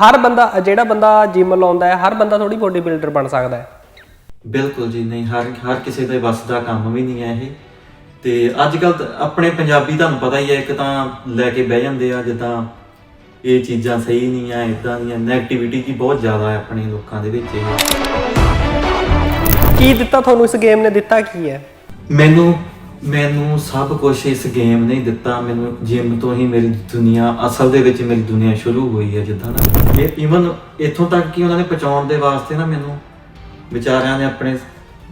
ਹਰ ਬੰਦਾ ਜਿਹੜਾ ਬੰਦਾ ਜਿਮ ਲਾਉਂਦਾ ਹੈ ਹਰ ਬੰਦਾ ਥੋੜੀ ਬੋਡੀ ਬਿਲਡਰ ਬਣ ਸਕਦਾ ਹੈ। ਬਿਲਕੁਲ ਜੀ ਨਹੀਂ ਹਰ ਹਰ ਕਿਸੇ ਦੇ ਵੱਸ ਦਾ ਕੰਮ ਵੀ ਨਹੀਂ ਹੈ ਇਹ। ਤੇ ਅੱਜ ਕੱਲ ਆਪਣੇ ਪੰਜਾਬੀ ਤੁਹਾਨੂੰ ਪਤਾ ਹੀ ਹੈ ਇੱਕ ਤਾਂ ਲੈ ਕੇ ਬਹਿ ਜਾਂਦੇ ਆ ਜਿੱਦਾਂ ਇਹ ਚੀਜ਼ਾਂ ਸਹੀ ਨਹੀਂ ਆ ਇਦਾਂ ਦੀਆਂ 네ਗੇਟਿਵਿਟੀ ਜੀ ਬਹੁਤ ਜ਼ਿਆਦਾ ਹੈ ਆਪਣੇ ਲੋਕਾਂ ਦੇ ਵਿੱਚ ਇਹ। ਕੀ ਦਿੱਤਾ ਤੁਹਾਨੂੰ ਇਸ ਗੇਮ ਨੇ? ਦਿੱਤਾ ਕੀ ਹੈ? ਮੈਨੂੰ ਮੈਨੂੰ ਸਭ ਕੁਝ ਇਸ ਗੇਮ ਨੇ ਦਿੱਤਾ। ਮੈਨੂੰ ਜਿਮ ਤੋਂ ਹੀ ਮੇਰੀ ਦੁਨੀਆ, ਅਸਲ ਦੇ ਵਿੱਚ ਮੇਰੀ ਦੁਨੀਆ ਸ਼ੁਰੂ ਹੋਈ ਹੈ ਜਿੱਦਾਂ ਨਾ ਇਹ ਇਵਨ ਇੱਥੋਂ ਤੱਕ ਕਿ ਉਹਨਾਂ ਨੇ ਪਹੁੰਚਾਉਣ ਦੇ ਵਾਸਤੇ ਨਾ ਮੈਨੂੰ ਵਿਚਾਰਿਆਂ ਨੇ ਆਪਣੇ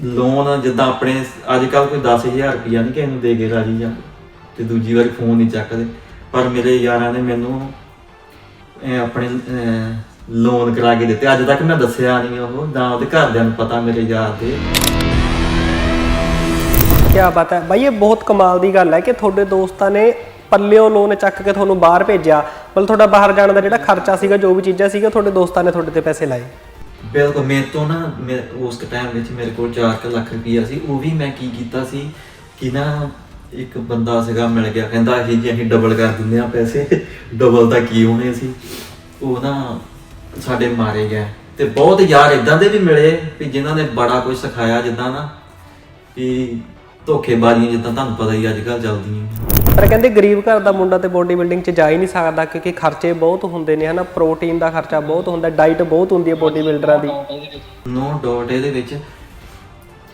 ਲੋਨ ਜਿੱਦਾਂ ਆਪਣੇ ਅੱਜ ਕੱਲ ਕੋਈ 10000 ਰੁਪਇਆ ਨਹੀਂ ਕਿਸੇ ਨੂੰ ਦੇ ਕੇ ਰਾਜੀ ਜਾਂ ਤੇ ਦੂਜੀ ਵਾਰੀ ਫੋਨ ਨਹੀਂ ਚੱਕਦੇ। ਪਰ ਮੇਰੇ ਯਾਰਾਂ ਨੇ ਮੈਨੂੰ ਆਪਣੇ ਲੋਨ ਕਰਾ ਕੇ ਦਿੱਤੇ। ਅੱਜ ਤੱਕ ਮੈਂ ਦੱਸਿਆ ਨਹੀਂ ਉਹ, ਨਾ ਉਹਦੇ ਘਰਦਿਆਂ ਨੂੰ ਪਤਾ ਮੇਰੇ ਯਾਰ ਦੇ। ਕੀ ਬਾਤ ਹੈ। ਬਾਈ, ਇਹ ਬਹੁਤ ਕਮਾਲ ਦੀ ਗੱਲ ਹੈ ਕਿ ਤੁਹਾਡੇ ਦੋਸਤਾਂ ਨੇ ਪੱਲਿਓ ਲੋਨ ਚੱਕ ਕੇ ਤੁਹਾਨੂੰ ਬਾਹਰ ਭੇਜਿਆ। ਮਤਲਬ ਤੁਹਾਡਾ ਬਾਹਰ ਜਾਣ ਦਾ ਜਿਹੜਾ ਖਰਚਾ ਸੀਗਾ, ਜੋ ਵੀ ਚੀਜ਼ਾਂ ਸੀਗਾ ਤੁਹਾਡੇ ਦੋਸਤਾਂ ਨੇ ਤੁਹਾਡੇ ਤੇ ਪੈਸੇ ਲਾਏ। ਬਿਲਕੁਲ, ਮੇਰੇ ਤੋਂ ਨਾ ਉਸ ਟਾਈਮ ਵਿੱਚ ਮੇਰੇ ਕੋਲ 4 ਲੱਖ ਰੁਪਈਆ ਸੀ। ਉਹ ਵੀ ਮੈਂ ਕੀ ਕੀਤਾ ਸੀ ਕਿ ਨਾ, ਇੱਕ ਬੰਦਾ ਸੀਗਾ ਮਿਲ ਗਿਆ। ਕਹਿੰਦਾ, ਇਹ ਜੀ ਅਸੀਂ ਡਬਲ ਕਰ ਦਿੰਦੇ ਆ ਪੈਸੇ। ਡਬਲ ਤਾਂ ਕੀ ਹੋਣੇ ਸੀ? ਉਹ ਨਾ ਸਾਡੇ ਮਾਰੇ ਗਏ ਤੇ ਬਹੁਤ ਯਾਰ ਇਦਾਂ ਦੇ ਵੀ ਮਿਲੇ ਵੀ ਜਿਨ੍ਹਾਂ ਨੇ ਬੜਾ ਕੁਝ ਸਿਖਾਇਆ ਜਿੱਦਾਂ ਨਾ, ਵੀ ਧੋਖੇਬਾਜ਼ੀਆਂ ਜਿੱਦਾਂ ਤੁਹਾਨੂੰ ਪਤਾ ਹੀ ਅੱਜ ਕੱਲ੍ਹ ਚੱਲਦੀਆਂ। ਪਰ ਕਹਿੰਦੇ ਗਰੀਬ ਘਰ ਦਾ ਮੁੰਡਾ ਤੇ ਬੋਡੀ ਬਿਲਡਿੰਗ 'ਚ ਜਾ ਹੀ ਨਹੀਂ ਸਕਦਾ ਕਿਉਂਕਿ ਖਰਚੇ ਬਹੁਤ ਹੁੰਦੇ ਨੇ ਹਨਾ? ਪ੍ਰੋਟੀਨ ਦਾ ਖਰਚਾ ਬਹੁਤ ਹੁੰਦਾ ਡਾਈਟ ਬਹੁਤ ਹੁੰਦੀ ਹੈ ਬੋਡੀ ਬਿਲਡਰਾਂ ਦੀ। ਨੋ ਡਾਟ ਇਹਦੇ ਵਿੱਚ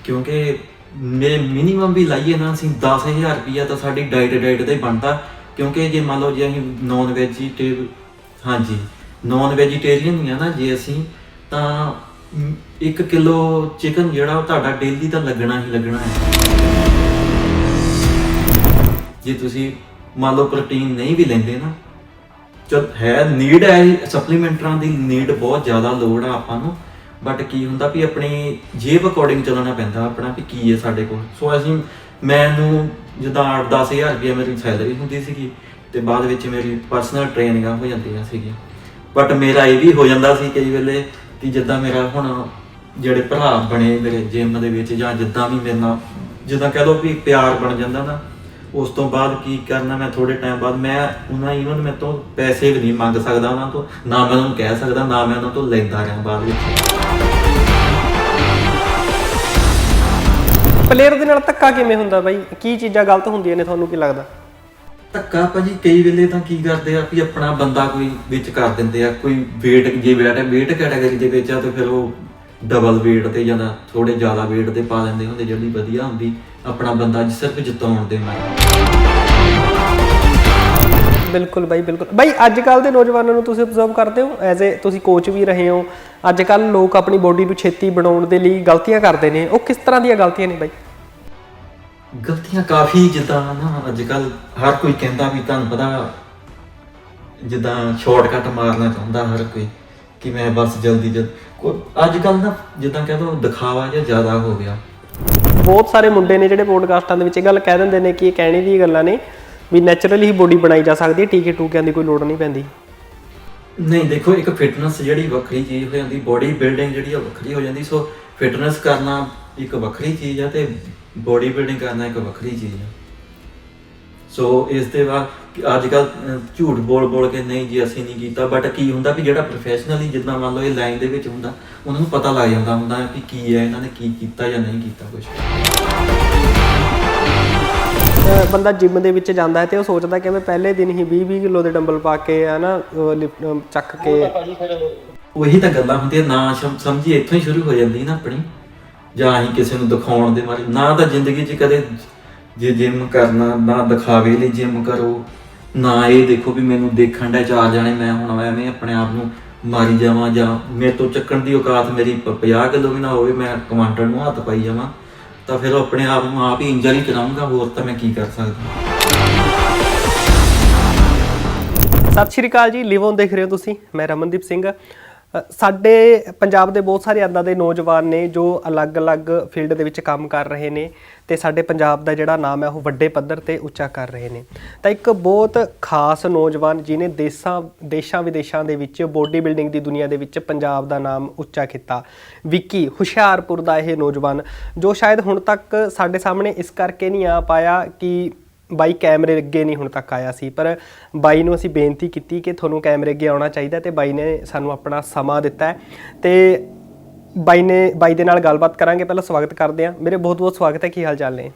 ਕਿਉਂਕਿ ਮੇਰੇ ਮਿਨੀਮਮ ਵੀ ਲਾਈਏ ਨਾ ਅਸੀਂ 10000 ਰੁਪਈਆ ਤਾਂ ਸਾਡੀ ਡਾਈਟ ਡਾਈਟ ਦਾ ਹੀ ਬਣਦਾ। ਕਿਉਂਕਿ ਜੇ ਮੰਨ ਲਓ ਜੇ ਅਸੀਂ ਨਾਨ ਵੈਜੀਟੇਬਲ ਹਾਂਜੀ ਨਾਨ ਵੈਜੀਟੇਰੀਅਨ ਹੀ ਆ ਨਾ ਜੇ ਅਸੀਂ ਤਾਂ 1 ਕਿਲੋ ਚਿਕਨ ਜਿਹੜਾ ਉਹ ਤੁਹਾਡਾ ਡੇਲੀ ਦਾ ਲੱਗਣਾ ਹੀ ਲੱਗਣਾ ਹੈ। ਜੇ ਤੁਸੀਂ ਮੰਨ ਲਓ ਪ੍ਰੋਟੀਨ ਨਹੀਂ ਵੀ ਲੈਂਦੇ ਨਾ, ਚਲ ਹੈ ਨੀਡ ਹੈ ਸਪਲੀਮੈਂਟਰਾਂ ਦੀ ਨੀਡ ਬਹੁਤ ਜ਼ਿਆਦਾ ਲੋੜ ਆ ਆਪਾਂ ਨੂੰ। ਬਟ ਕੀ ਹੁੰਦਾ ਵੀ ਆਪਣੀ ਜੇਬ ਅਕੋਰਡਿੰਗ ਚੱਲਣਾ ਪੈਂਦਾ ਆਪਣਾ ਵੀ ਕੀ ਹੈ ਸਾਡੇ ਕੋਲ। ਸੋ ਅਸੀਂ ਮੈਨੂੰ ਜਿੱਦਾਂ 8-10000 ਰੁਪਏ ਮੇਰੀ ਸੈਲਰੀ ਹੁੰਦੀ ਸੀਗੀ ਤੇ ਬਾਅਦ ਵਿੱਚ ਮੇਰੀ ਪਰਸਨਲ ਟ੍ਰੇਨਿੰਗਾਂ ਹੋ ਜਾਂਦੀਆਂ ਸੀਗੀਆਂ। ਬਟ ਮੇਰਾ ਇਹ ਵੀ ਹੋ ਜਾਂਦਾ ਸੀ ਕਈ ਵੇਲੇ ਕਿ ਜਿੱਦਾਂ ਮੇਰਾ ਹੁਣ ਜਿਹੜੇ ਭਰਾ ਬਣੇ ਮੇਰੇ ਜਿਮ ਦੇ ਵਿੱਚ ਜਾਂ ਜਿੱਦਾਂ ਵੀ ਮੇਰੇ ਨਾਲ, ਜਿੱਦਾਂ ਕਹਿ ਲਓ ਵੀ ਪਿਆਰ ਬਣ ਜਾਂਦਾ ਨਾ, ਉਸ ਤੋਂ ਬਾਅਦ ਕੀ ਕਰਨਾ ਮੈਂ ਥੋੜੇ ਟਾਈਮ ਬਾਅਦ ਮੈਂ ਉਹਨਾਂ ਇਵਨ ਮੈਂ ਤੋਂ ਪੈਸੇ ਵੀ ਨਹੀਂ ਮੰਗ ਸਕਦਾ ਉਹਨਾਂ ਤੋਂ, ਨਾ ਮੈਂ ਉਹਨਾਂ ਨੂੰ ਕਹਿ ਸਕਦਾ, ਨਾ ਮੈਂ ਉਹਨਾਂ ਤੋਂ ਲੈਂਦਾ ਰਿਹਾ ਬਾਅਦ ਵਿੱਚ। ਪਲੇਅਰ ਦੇ ਨਾਲ ਧੱਕਾ ਕਿਵੇਂ ਹੁੰਦਾ ਬਾਈ? ਕੀ ਚੀਜ਼ਾਂ ਗਲਤ ਹੁੰਦੀਆਂ ਨੇ, ਤੁਹਾਨੂੰ ਕੀ ਲੱਗਦਾ? ਧੱਕਾ ਭਾਜੀ, ਕਈ ਵੇਲੇ ਤਾਂ ਕੀ ਕਰਦੇ ਆ ਵੀ ਆਪਣਾ ਬੰਦਾ ਕੋਈ ਵਿੱਚ ਕਰ ਦਿੰਦੇ ਆ, ਕੋਈ weight, ਜੇ weight weight ਕੈਟਾਗਰੀ ਦੇ ਵਿੱਚ ਆ ਤੇ ਫਿਰ ਉਹ ਡਬਲ weight ਤੇ ਜਾਂ ਥੋੜੇ ਜ਼ਿਆਦਾ weight ਤੇ ਪਾ ਦਿੰਦੇ ਹੁੰਦੇ, ਜਿਹੜੀ ਵਧੀਆ ਹੁੰਦੀ, ਆਪਣਾ ਬੰਦਾ ਸਿਰਫ ਜਿਤਾਉਣ ਦੇ ਮਾਰੇ ਬਿਲਕੁਲ ਬਾਈ ਬਿਲਕੁਲ। ਬਾਈ ਅੱਜ ਕੱਲ ਦੇ ਨੌਜਵਾਨਾਂ ਨੂੰ ਤੁਸੀਂ ਅਬਜ਼ਰਵ ਕਰਦੇ ਹੋ, ਐਜ਼ ਅ ਤੁਸੀਂ ਕੋਚ ਵੀ ਰਹੇ ਹੋ ਅੱਜ ਕੱਲ ਲੋਕ ਆਪਣੀ ਬੋਡੀ ਨੂੰ ਛੇਤੀ ਬਣਾਉਣ ਦੇ ਲਈ ਗਲਤੀਆਂ ਕਰਦੇ ਨੇ, ਉਹ ਕਿਸ ਤਰ੍ਹਾਂ ਦੀਆਂ ਗਲਤੀਆਂ ਨੇ ਬਾਈ? ਗਲਤੀਆਂ ਕਾਫੀ ਜਿੱਦਾਂ ਨਾ ਅੱਜ ਕੱਲ ਹਰ ਕੋਈ ਕਹਿੰਦਾ ਵੀ ਤੁਹਾਨੂੰ ਪਤਾ ਜਿੱਦਾਂ ਸ਼ਾਰਟਕਟ ਮਾਰਨਾ ਚਾਹੁੰਦਾ ਹਰ ਕੋਈ ਕਿ ਮੈਂ ਬਸ ਜਲਦੀ ਜਲਦੀ ਅੱਜ ਕੱਲ ਨਾ ਜਿੱਦਾਂ ਕਹਿ ਦੋ ਦਿਖਾਵਾ ਜਿਹਾ ਜ਼ਿਆਦਾ ਹੋ ਗਿਆ। ਬਹੁਤ ਸਾਰੇ ਮੁੰਡੇ ਨੇ ਜਿਹੜੇ ਪੋਡਕਾਸਟਾਂ ਦੇ ਵਿੱਚ ਇਹ ਗੱਲ ਕਹਿ ਦਿੰਦੇ ਨੇ ਕਿ ਇਹ ਕਹਿਣੀ ਦੀ ਗੱਲਾਂ ਨੇ ਵੀ ਨੈਚੁਰਲੀ ਹੀ ਬੋਡੀ ਬਣਾਈ ਜਾ ਸਕਦੀ ਹੈ ਟੀਕੇ ਟੂਕਿਆਂ ਦੀ ਕੋਈ ਲੋੜ ਨਹੀਂ ਪੈਂਦੀ। ਨਹੀਂ ਦੇਖੋ ਇੱਕ ਫਿਟਨੈਸ ਜਿਹੜੀ ਵੱਖਰੀ ਚੀਜ਼ ਹੋ ਜਾਂਦੀ ਬੋਡੀ ਬਿਲਡਿੰਗ ਜਿਹੜੀ ਆ ਵੱਖਰੀ ਹੋ ਜਾਂਦੀ ਸੋ ਫਿਟਨੈਸ ਕਰਨਾ ਇੱਕ ਵੱਖਰੀ ਚੀਜ਼ ਆ ਤੇ ਬੋਡੀ ਬਿਲਡਿੰਗ ਕਰਨਾ ਇੱਕ ਵੱਖਰੀ ਚੀਜ਼ ਆ। ਸੋ ਇਸ ਦੇ ਬਾਅਦ ਕਿ ਅੱਜ ਕੱਲ ਝੂਠ ਬੋਲ ਬੋਲ ਕੇ ਨਹੀਂ ਜੀ ਅਸੀਂ ਨਹੀਂ ਕੀਤਾ। ਬਟ ਕੀ ਹੁੰਦਾ ਵੀ ਜਿਹੜਾ ਪ੍ਰੋਫੈਸ਼ਨਲੀ ਜਿੱਦਾਂ ਮੰਨ ਲਓ ਇਹ ਲਾਈਨ ਦੇ ਵਿੱਚ ਹੁੰਦਾ ਉਹਨਾਂ ਨੂੰ ਪਤਾ ਲੱਗ ਜਾਂਦਾ ਹੁੰਦਾ ਕਿ ਕੀ ਹੈ ਇਹਨਾਂ ਨੇ ਕੀ ਕੀਤਾ ਜਾਂ ਨਹੀਂ ਕੀਤਾ ਕੁਝ ਬੰਦਾ ਜਿਮ ਦੇ ਵਿੱਚ ਜਾਂਦਾ ਹੈ ਤੇ ਉਹ ਸੋਚਦਾ ਕਿ ਮੈਂ ਪਹਿਲੇ ਦਿਨ ਹੀ 20 20 ਕਿਲੋ ਦੇ ਡੰਬਲ ਪਾ ਕੇ ਹਨਾ ਚੱਕ ਕੇ। ਉਹੀ ਤਾਂ ਗੱਲਾਂ ਹੁੰਦੀਆਂ ਨਾ ਸ਼ਮ- ਸਮਝੀ ਇੱਥੋਂ ਹੀ ਸ਼ੁਰੂ ਹੋ ਜਾਂਦੀ ਨਾ ਆਪਣੀ। ਜਾਂ ਅਸੀਂ ਕਿਸੇ ਨੂੰ ਦਿਖਾਉਣ ਦੇ ਮਾਰੇ ਨਾ ਤਾਂ ਜ਼ਿੰਦਗੀ 'ਚ ਕਦੇ ਜੇ ਜਿਮ ਕਰਨਾ, ਨਾ ਦਿਖਾਵੇ ਲਈ ਜਿਮ ਕਰੋ, ਨਾ ਇਹ ਦੇਖੋ ਵੀ ਮੈਨੂੰ ਦੇਖਣ ਦਾ ਚਾਰ ਜਾਣੇ, ਮੈਂ ਹੁਣ ਐਵੇਂ ਆਪਣੇ ਆਪ ਨੂੰ ਮਾਰੀ ਜਾਵਾਂ ਜਾਂ ਮੇਰੇ ਤੋਂ ਚੱਕਣ ਦੀ ਔਕਾਤ ਮੇਰੀ 50 ਕਿਲੋ ਵੀ ਨਾ ਹੋਵੇ, ਮੈਂ ਕਮਾਂਡਰ ਨੂੰ ਹੱਥ ਪਾਈ ਜਾਵਾਂ, ਤਾਂ ਫਿਰ ਆਪਣੇ ਆਪ ਨੂੰ ਆਪ ਹੀ ਇੰਜਰੀ ਕਰਾਉਂਗਾ ਹੋਰ ਤਾਂ ਮੈਂ ਕੀ ਕਰ ਸਕਦਾ। ਸਤਿ ਸ਼੍ਰੀ ਅਕਾਲ ਜੀ, ਲਿਵ ਦੇਖ ਰਹੇ ਹੋ ਤੁਸੀਂ, ਮੈਂ ਰਮਨਦੀਪ ਸਿੰਘ। ਸਾਡੇ ਪੰਜਾਬ ਦੇ ਬਹੁਤ ਸਾਰੇ ਏਦਾਂ ਦੇ ਨੌਜਵਾਨ ਨੇ ਜੋ ਅਲੱਗ-ਅਲੱਗ ਫੀਲਡ ਦੇ ਵਿੱਚ ਕੰਮ ਕਰ ਰਹੇ ਨੇ ਤੇ ਸਾਡੇ ਪੰਜਾਬ ਦਾ ਜਿਹੜਾ ਨਾਮ ਹੈ ਉਹ ਵੱਡੇ ਪੱਧਰ ਤੇ ਉੱਚਾ ਕਰ ਰਹੇ ਨੇ। ਤਾਂ ਇੱਕ ਬਹੁਤ ਖਾਸ ਨੌਜਵਾਨ ਜਿਨੇ ਦੇਸ਼ਾਂ ਦੇਸ਼ਾਂ ਵਿਦੇਸ਼ਾਂ ਦੇ ਵਿੱਚ ਬੋਡੀ ਬਿਲਡਿੰਗ ਦੀ ਦੁਨੀਆ ਦੇ ਵਿੱਚ ਪੰਜਾਬ ਦਾ ਨਾਮ ਉੱਚਾ ਕੀਤਾ। ਵਿੱਕੀ, ਹੁਸ਼ਿਆਰਪੁਰ ਦਾ ਇਹ ਨੌਜਵਾਨ, ਜੋ ਸ਼ਾਇਦ ਹੁਣ ਤੱਕ ਸਾਡੇ ਸਾਹਮਣੇ ਇਸ ਕਰਕੇ ਨਹੀਂ ਆ ਪਾਇਆ ਕਿ ਬਾਈ ਕੈਮਰੇ ਅੱਗੇ ਨਹੀਂ ਹੁਣ ਤੱਕ ਆਇਆ ਸੀ ਪਰ ਬਾਈ ਨੂੰ ਅਸੀਂ ਬੇਨਤੀ ਕੀਤੀ ਕਿ ਤੁਹਾਨੂੰ ਕੈਮਰੇ ਅੱਗੇ ਆਉਣਾ ਚਾਹੀਦਾ ਤੇ ਬਾਈ ਨੇ ਸਾਨੂੰ ਆਪਣਾ ਸਮਾਂ ਦਿੱਤਾ ਤੇ ਬਾਈ ਨੇ ਬਾਈ ਦੇ ਨਾਲ ਗੱਲਬਾਤ ਕਰਾਂਗੇ ਪਹਿਲਾਂ ਸਵਾਗਤ ਕਰਦੇ ਹਾਂ। ਮੇਰੇ ਬਹੁਤ ਬਹੁਤ ਸਵਾਗਤ ਹੈ ਕੀ ਹਾਲ ਚਾਲ ਨੇ?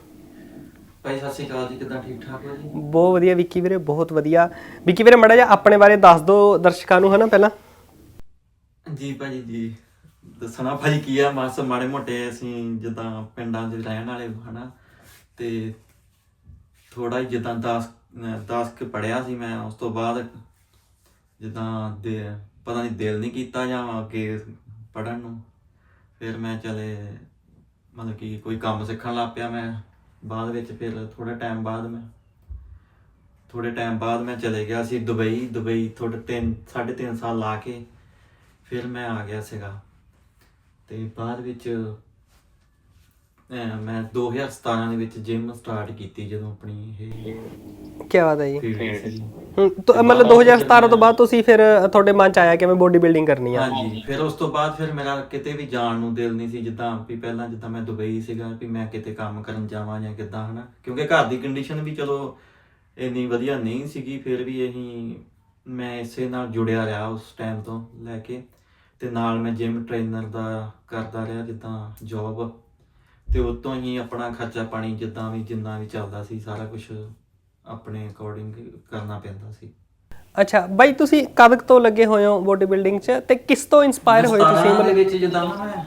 ਭਾਈ ਸਤਿ ਸ਼੍ਰੀ ਅਕਾਲ ਜੀ ਕਿਦਾਂ ਠੀਕ ਠਾਕ ਹੋ ਜੀ? ਬਹੁਤ ਵਧੀਆ ਵਿੱਕੀ ਵੀਰੇ ਬਹੁਤ ਵਧੀਆ। ਵਿੱਕੀ ਵੀਰੇ ਮੜਾ ਜਿਹਾ ਆਪਣੇ ਬਾਰੇ ਦੱਸ ਦਿਓ ਦਰਸ਼ਕਾਂ ਨੂੰ ਹਨਾ ਪਹਿਲਾਂ। ਜੀ ਭਾਜੀ ਜੀ। ਦੱਸਣਾ ਭਾਜੀ ਕੀ ਆ ਬਸ ਮਾੜੇ ਮੋਟੇ ਅਸੀਂ ਜਿੱਦਾਂ ਪਿੰਡਾਂ 'ਚ ਰਹਿਣ ਵਾਲੇ ਹਨਾ। ਤੇ ਥੋੜਾ ਹੀ ਜਿੱਦਾਂ 10 10 ਕਿ ਪੜਿਆ ਸੀ ਮੈਂ, ਉਸ ਤੋਂ ਬਾਅਦ ਜਿੱਦਾਂ ਦੇ, ਪਤਾ ਨਹੀਂ ਦਿਲ ਨਹੀਂ ਕੀਤਾ ਜਾਂ ਅੱਗੇ ਪੜਨ ਨੂੰ। ਫਿਰ ਮੈਂ ਚਲੇ, ਮਤਲਬ ਕਿ ਕੋਈ ਕੰਮ ਸਿੱਖਣ ਲੱਗ ਪਿਆ ਮੈਂ। ਬਾਅਦ ਵਿੱਚ ਫਿਰ ਥੋੜਾ ਟਾਈਮ ਬਾਅਦ ਮੈਂ ਥੋੜੇ ਟਾਈਮ ਬਾਅਦ ਮੈਂ ਚਲੇ ਗਿਆ ਸੀ ਦੁਬਈ ਦੁਬਈ ਥੋੜੇ 3 3.5 ਸਾਲ ਲਾ ਕੇ। ਫਿਰ ਮੈਂ ਆ ਗਿਆ ਸੀਗਾ। ਤੇ ਬਾਅਦ ਵਿੱਚ ਮੈਂ 2017 ਦੇ ਵਿੱਚ ਜਿਮ ਸਟਾਰਟ ਕੀਤੀ ਜਦੋਂ ਆਪਣੀ ਇਹ ਕੀ ਬਾਤ ਹੈ ਜੀ। ਫੀਲਡ ਸੀ। ਤਾਂ ਮਤਲਬ 2017 ਤੋਂ ਬਾਅਦ ਤੁਸੀਂ ਫਿਰ ਤੁਹਾਡੇ ਮਨ ਚ ਆਇਆ ਕਿ ਮੈਂ ਬੋਡੀ ਬਿਲਡਿੰਗ ਕਰਨੀ ਆ। ਹਾਂਜੀ ਫਿਰ ਉਸ ਤੋਂ ਬਾਅਦ ਫਿਰ ਮੇਰਾ ਕਿਤੇ ਵੀ ਜਾਣ ਨੂੰ ਦਿਲ ਨਹੀਂ ਸੀ ਜਿੱਦਾਂ ਵੀ ਪਹਿਲਾਂ ਜਿੱਦਾਂ ਮੈਂ ਦੁਬਈ ਸੀਗਾ ਵੀ ਮੈਂ ਕਿਤੇ ਕੰਮ ਕਰਨ ਜਾਵਾਂ ਜਾਂ ਕਿੱਦਾਂ ਹਨਾ। ਕਿਉਂਕਿ ਘਰ ਦੀ ਕੰਡੀਸ਼ਨ ਵੀ ਚਲੋ ਇੰਨੀ ਵਧੀਆ ਨਹੀਂ ਸੀਗੀ ਫਿਰ ਵੀ ਅਸੀਂ ਮੈਂ ਇਸੇ ਨਾਲ ਜੁੜਿਆ ਰਿਹਾ ਉਸ ਟਾਈਮ ਤੋਂ ਲੈ ਕੇ। ਤੇ ਨਾਲ ਮੈਂ ਜਿਮ ਟ੍ਰੇਨਰ ਦਾ ਕਰਦਾ ਰਿਹਾ ਜਿੱਦਾਂ ਜੌਬ ਤੇ ਉਤੋਂ ਹੀ ਆਪਣਾ ਖਰਚਾ ਪਾਣੀ ਜਿੱਦਾਂ ਵੀ ਜਿੰਨਾ ਵੀ ਚੱਲਦਾ ਸੀ ਸਾਰਾ ਕੁਝ ਆਪਣੇ ਅਕੋਰਡਿੰਗ ਕਰਨਾ ਪੈਂਦਾ ਸੀ। ਅੱਛਾ ਬਾਈ ਤੁਸੀਂ ਕਦ ਤੋਂ ਲੱਗੇ ਹੋਏ ਹੋ ਬੋਡੀ ਬਿਲਡਿੰਗ ਚ ਤੇ ਕਿਸ ਤੋਂ ਇਨਸਪਾਇਰ ਹੋਏ ਤੁਸੀਂ ਮਤਲਬ ਵਿੱਚ ਜਿੱਦਾਂ ਮੈਂ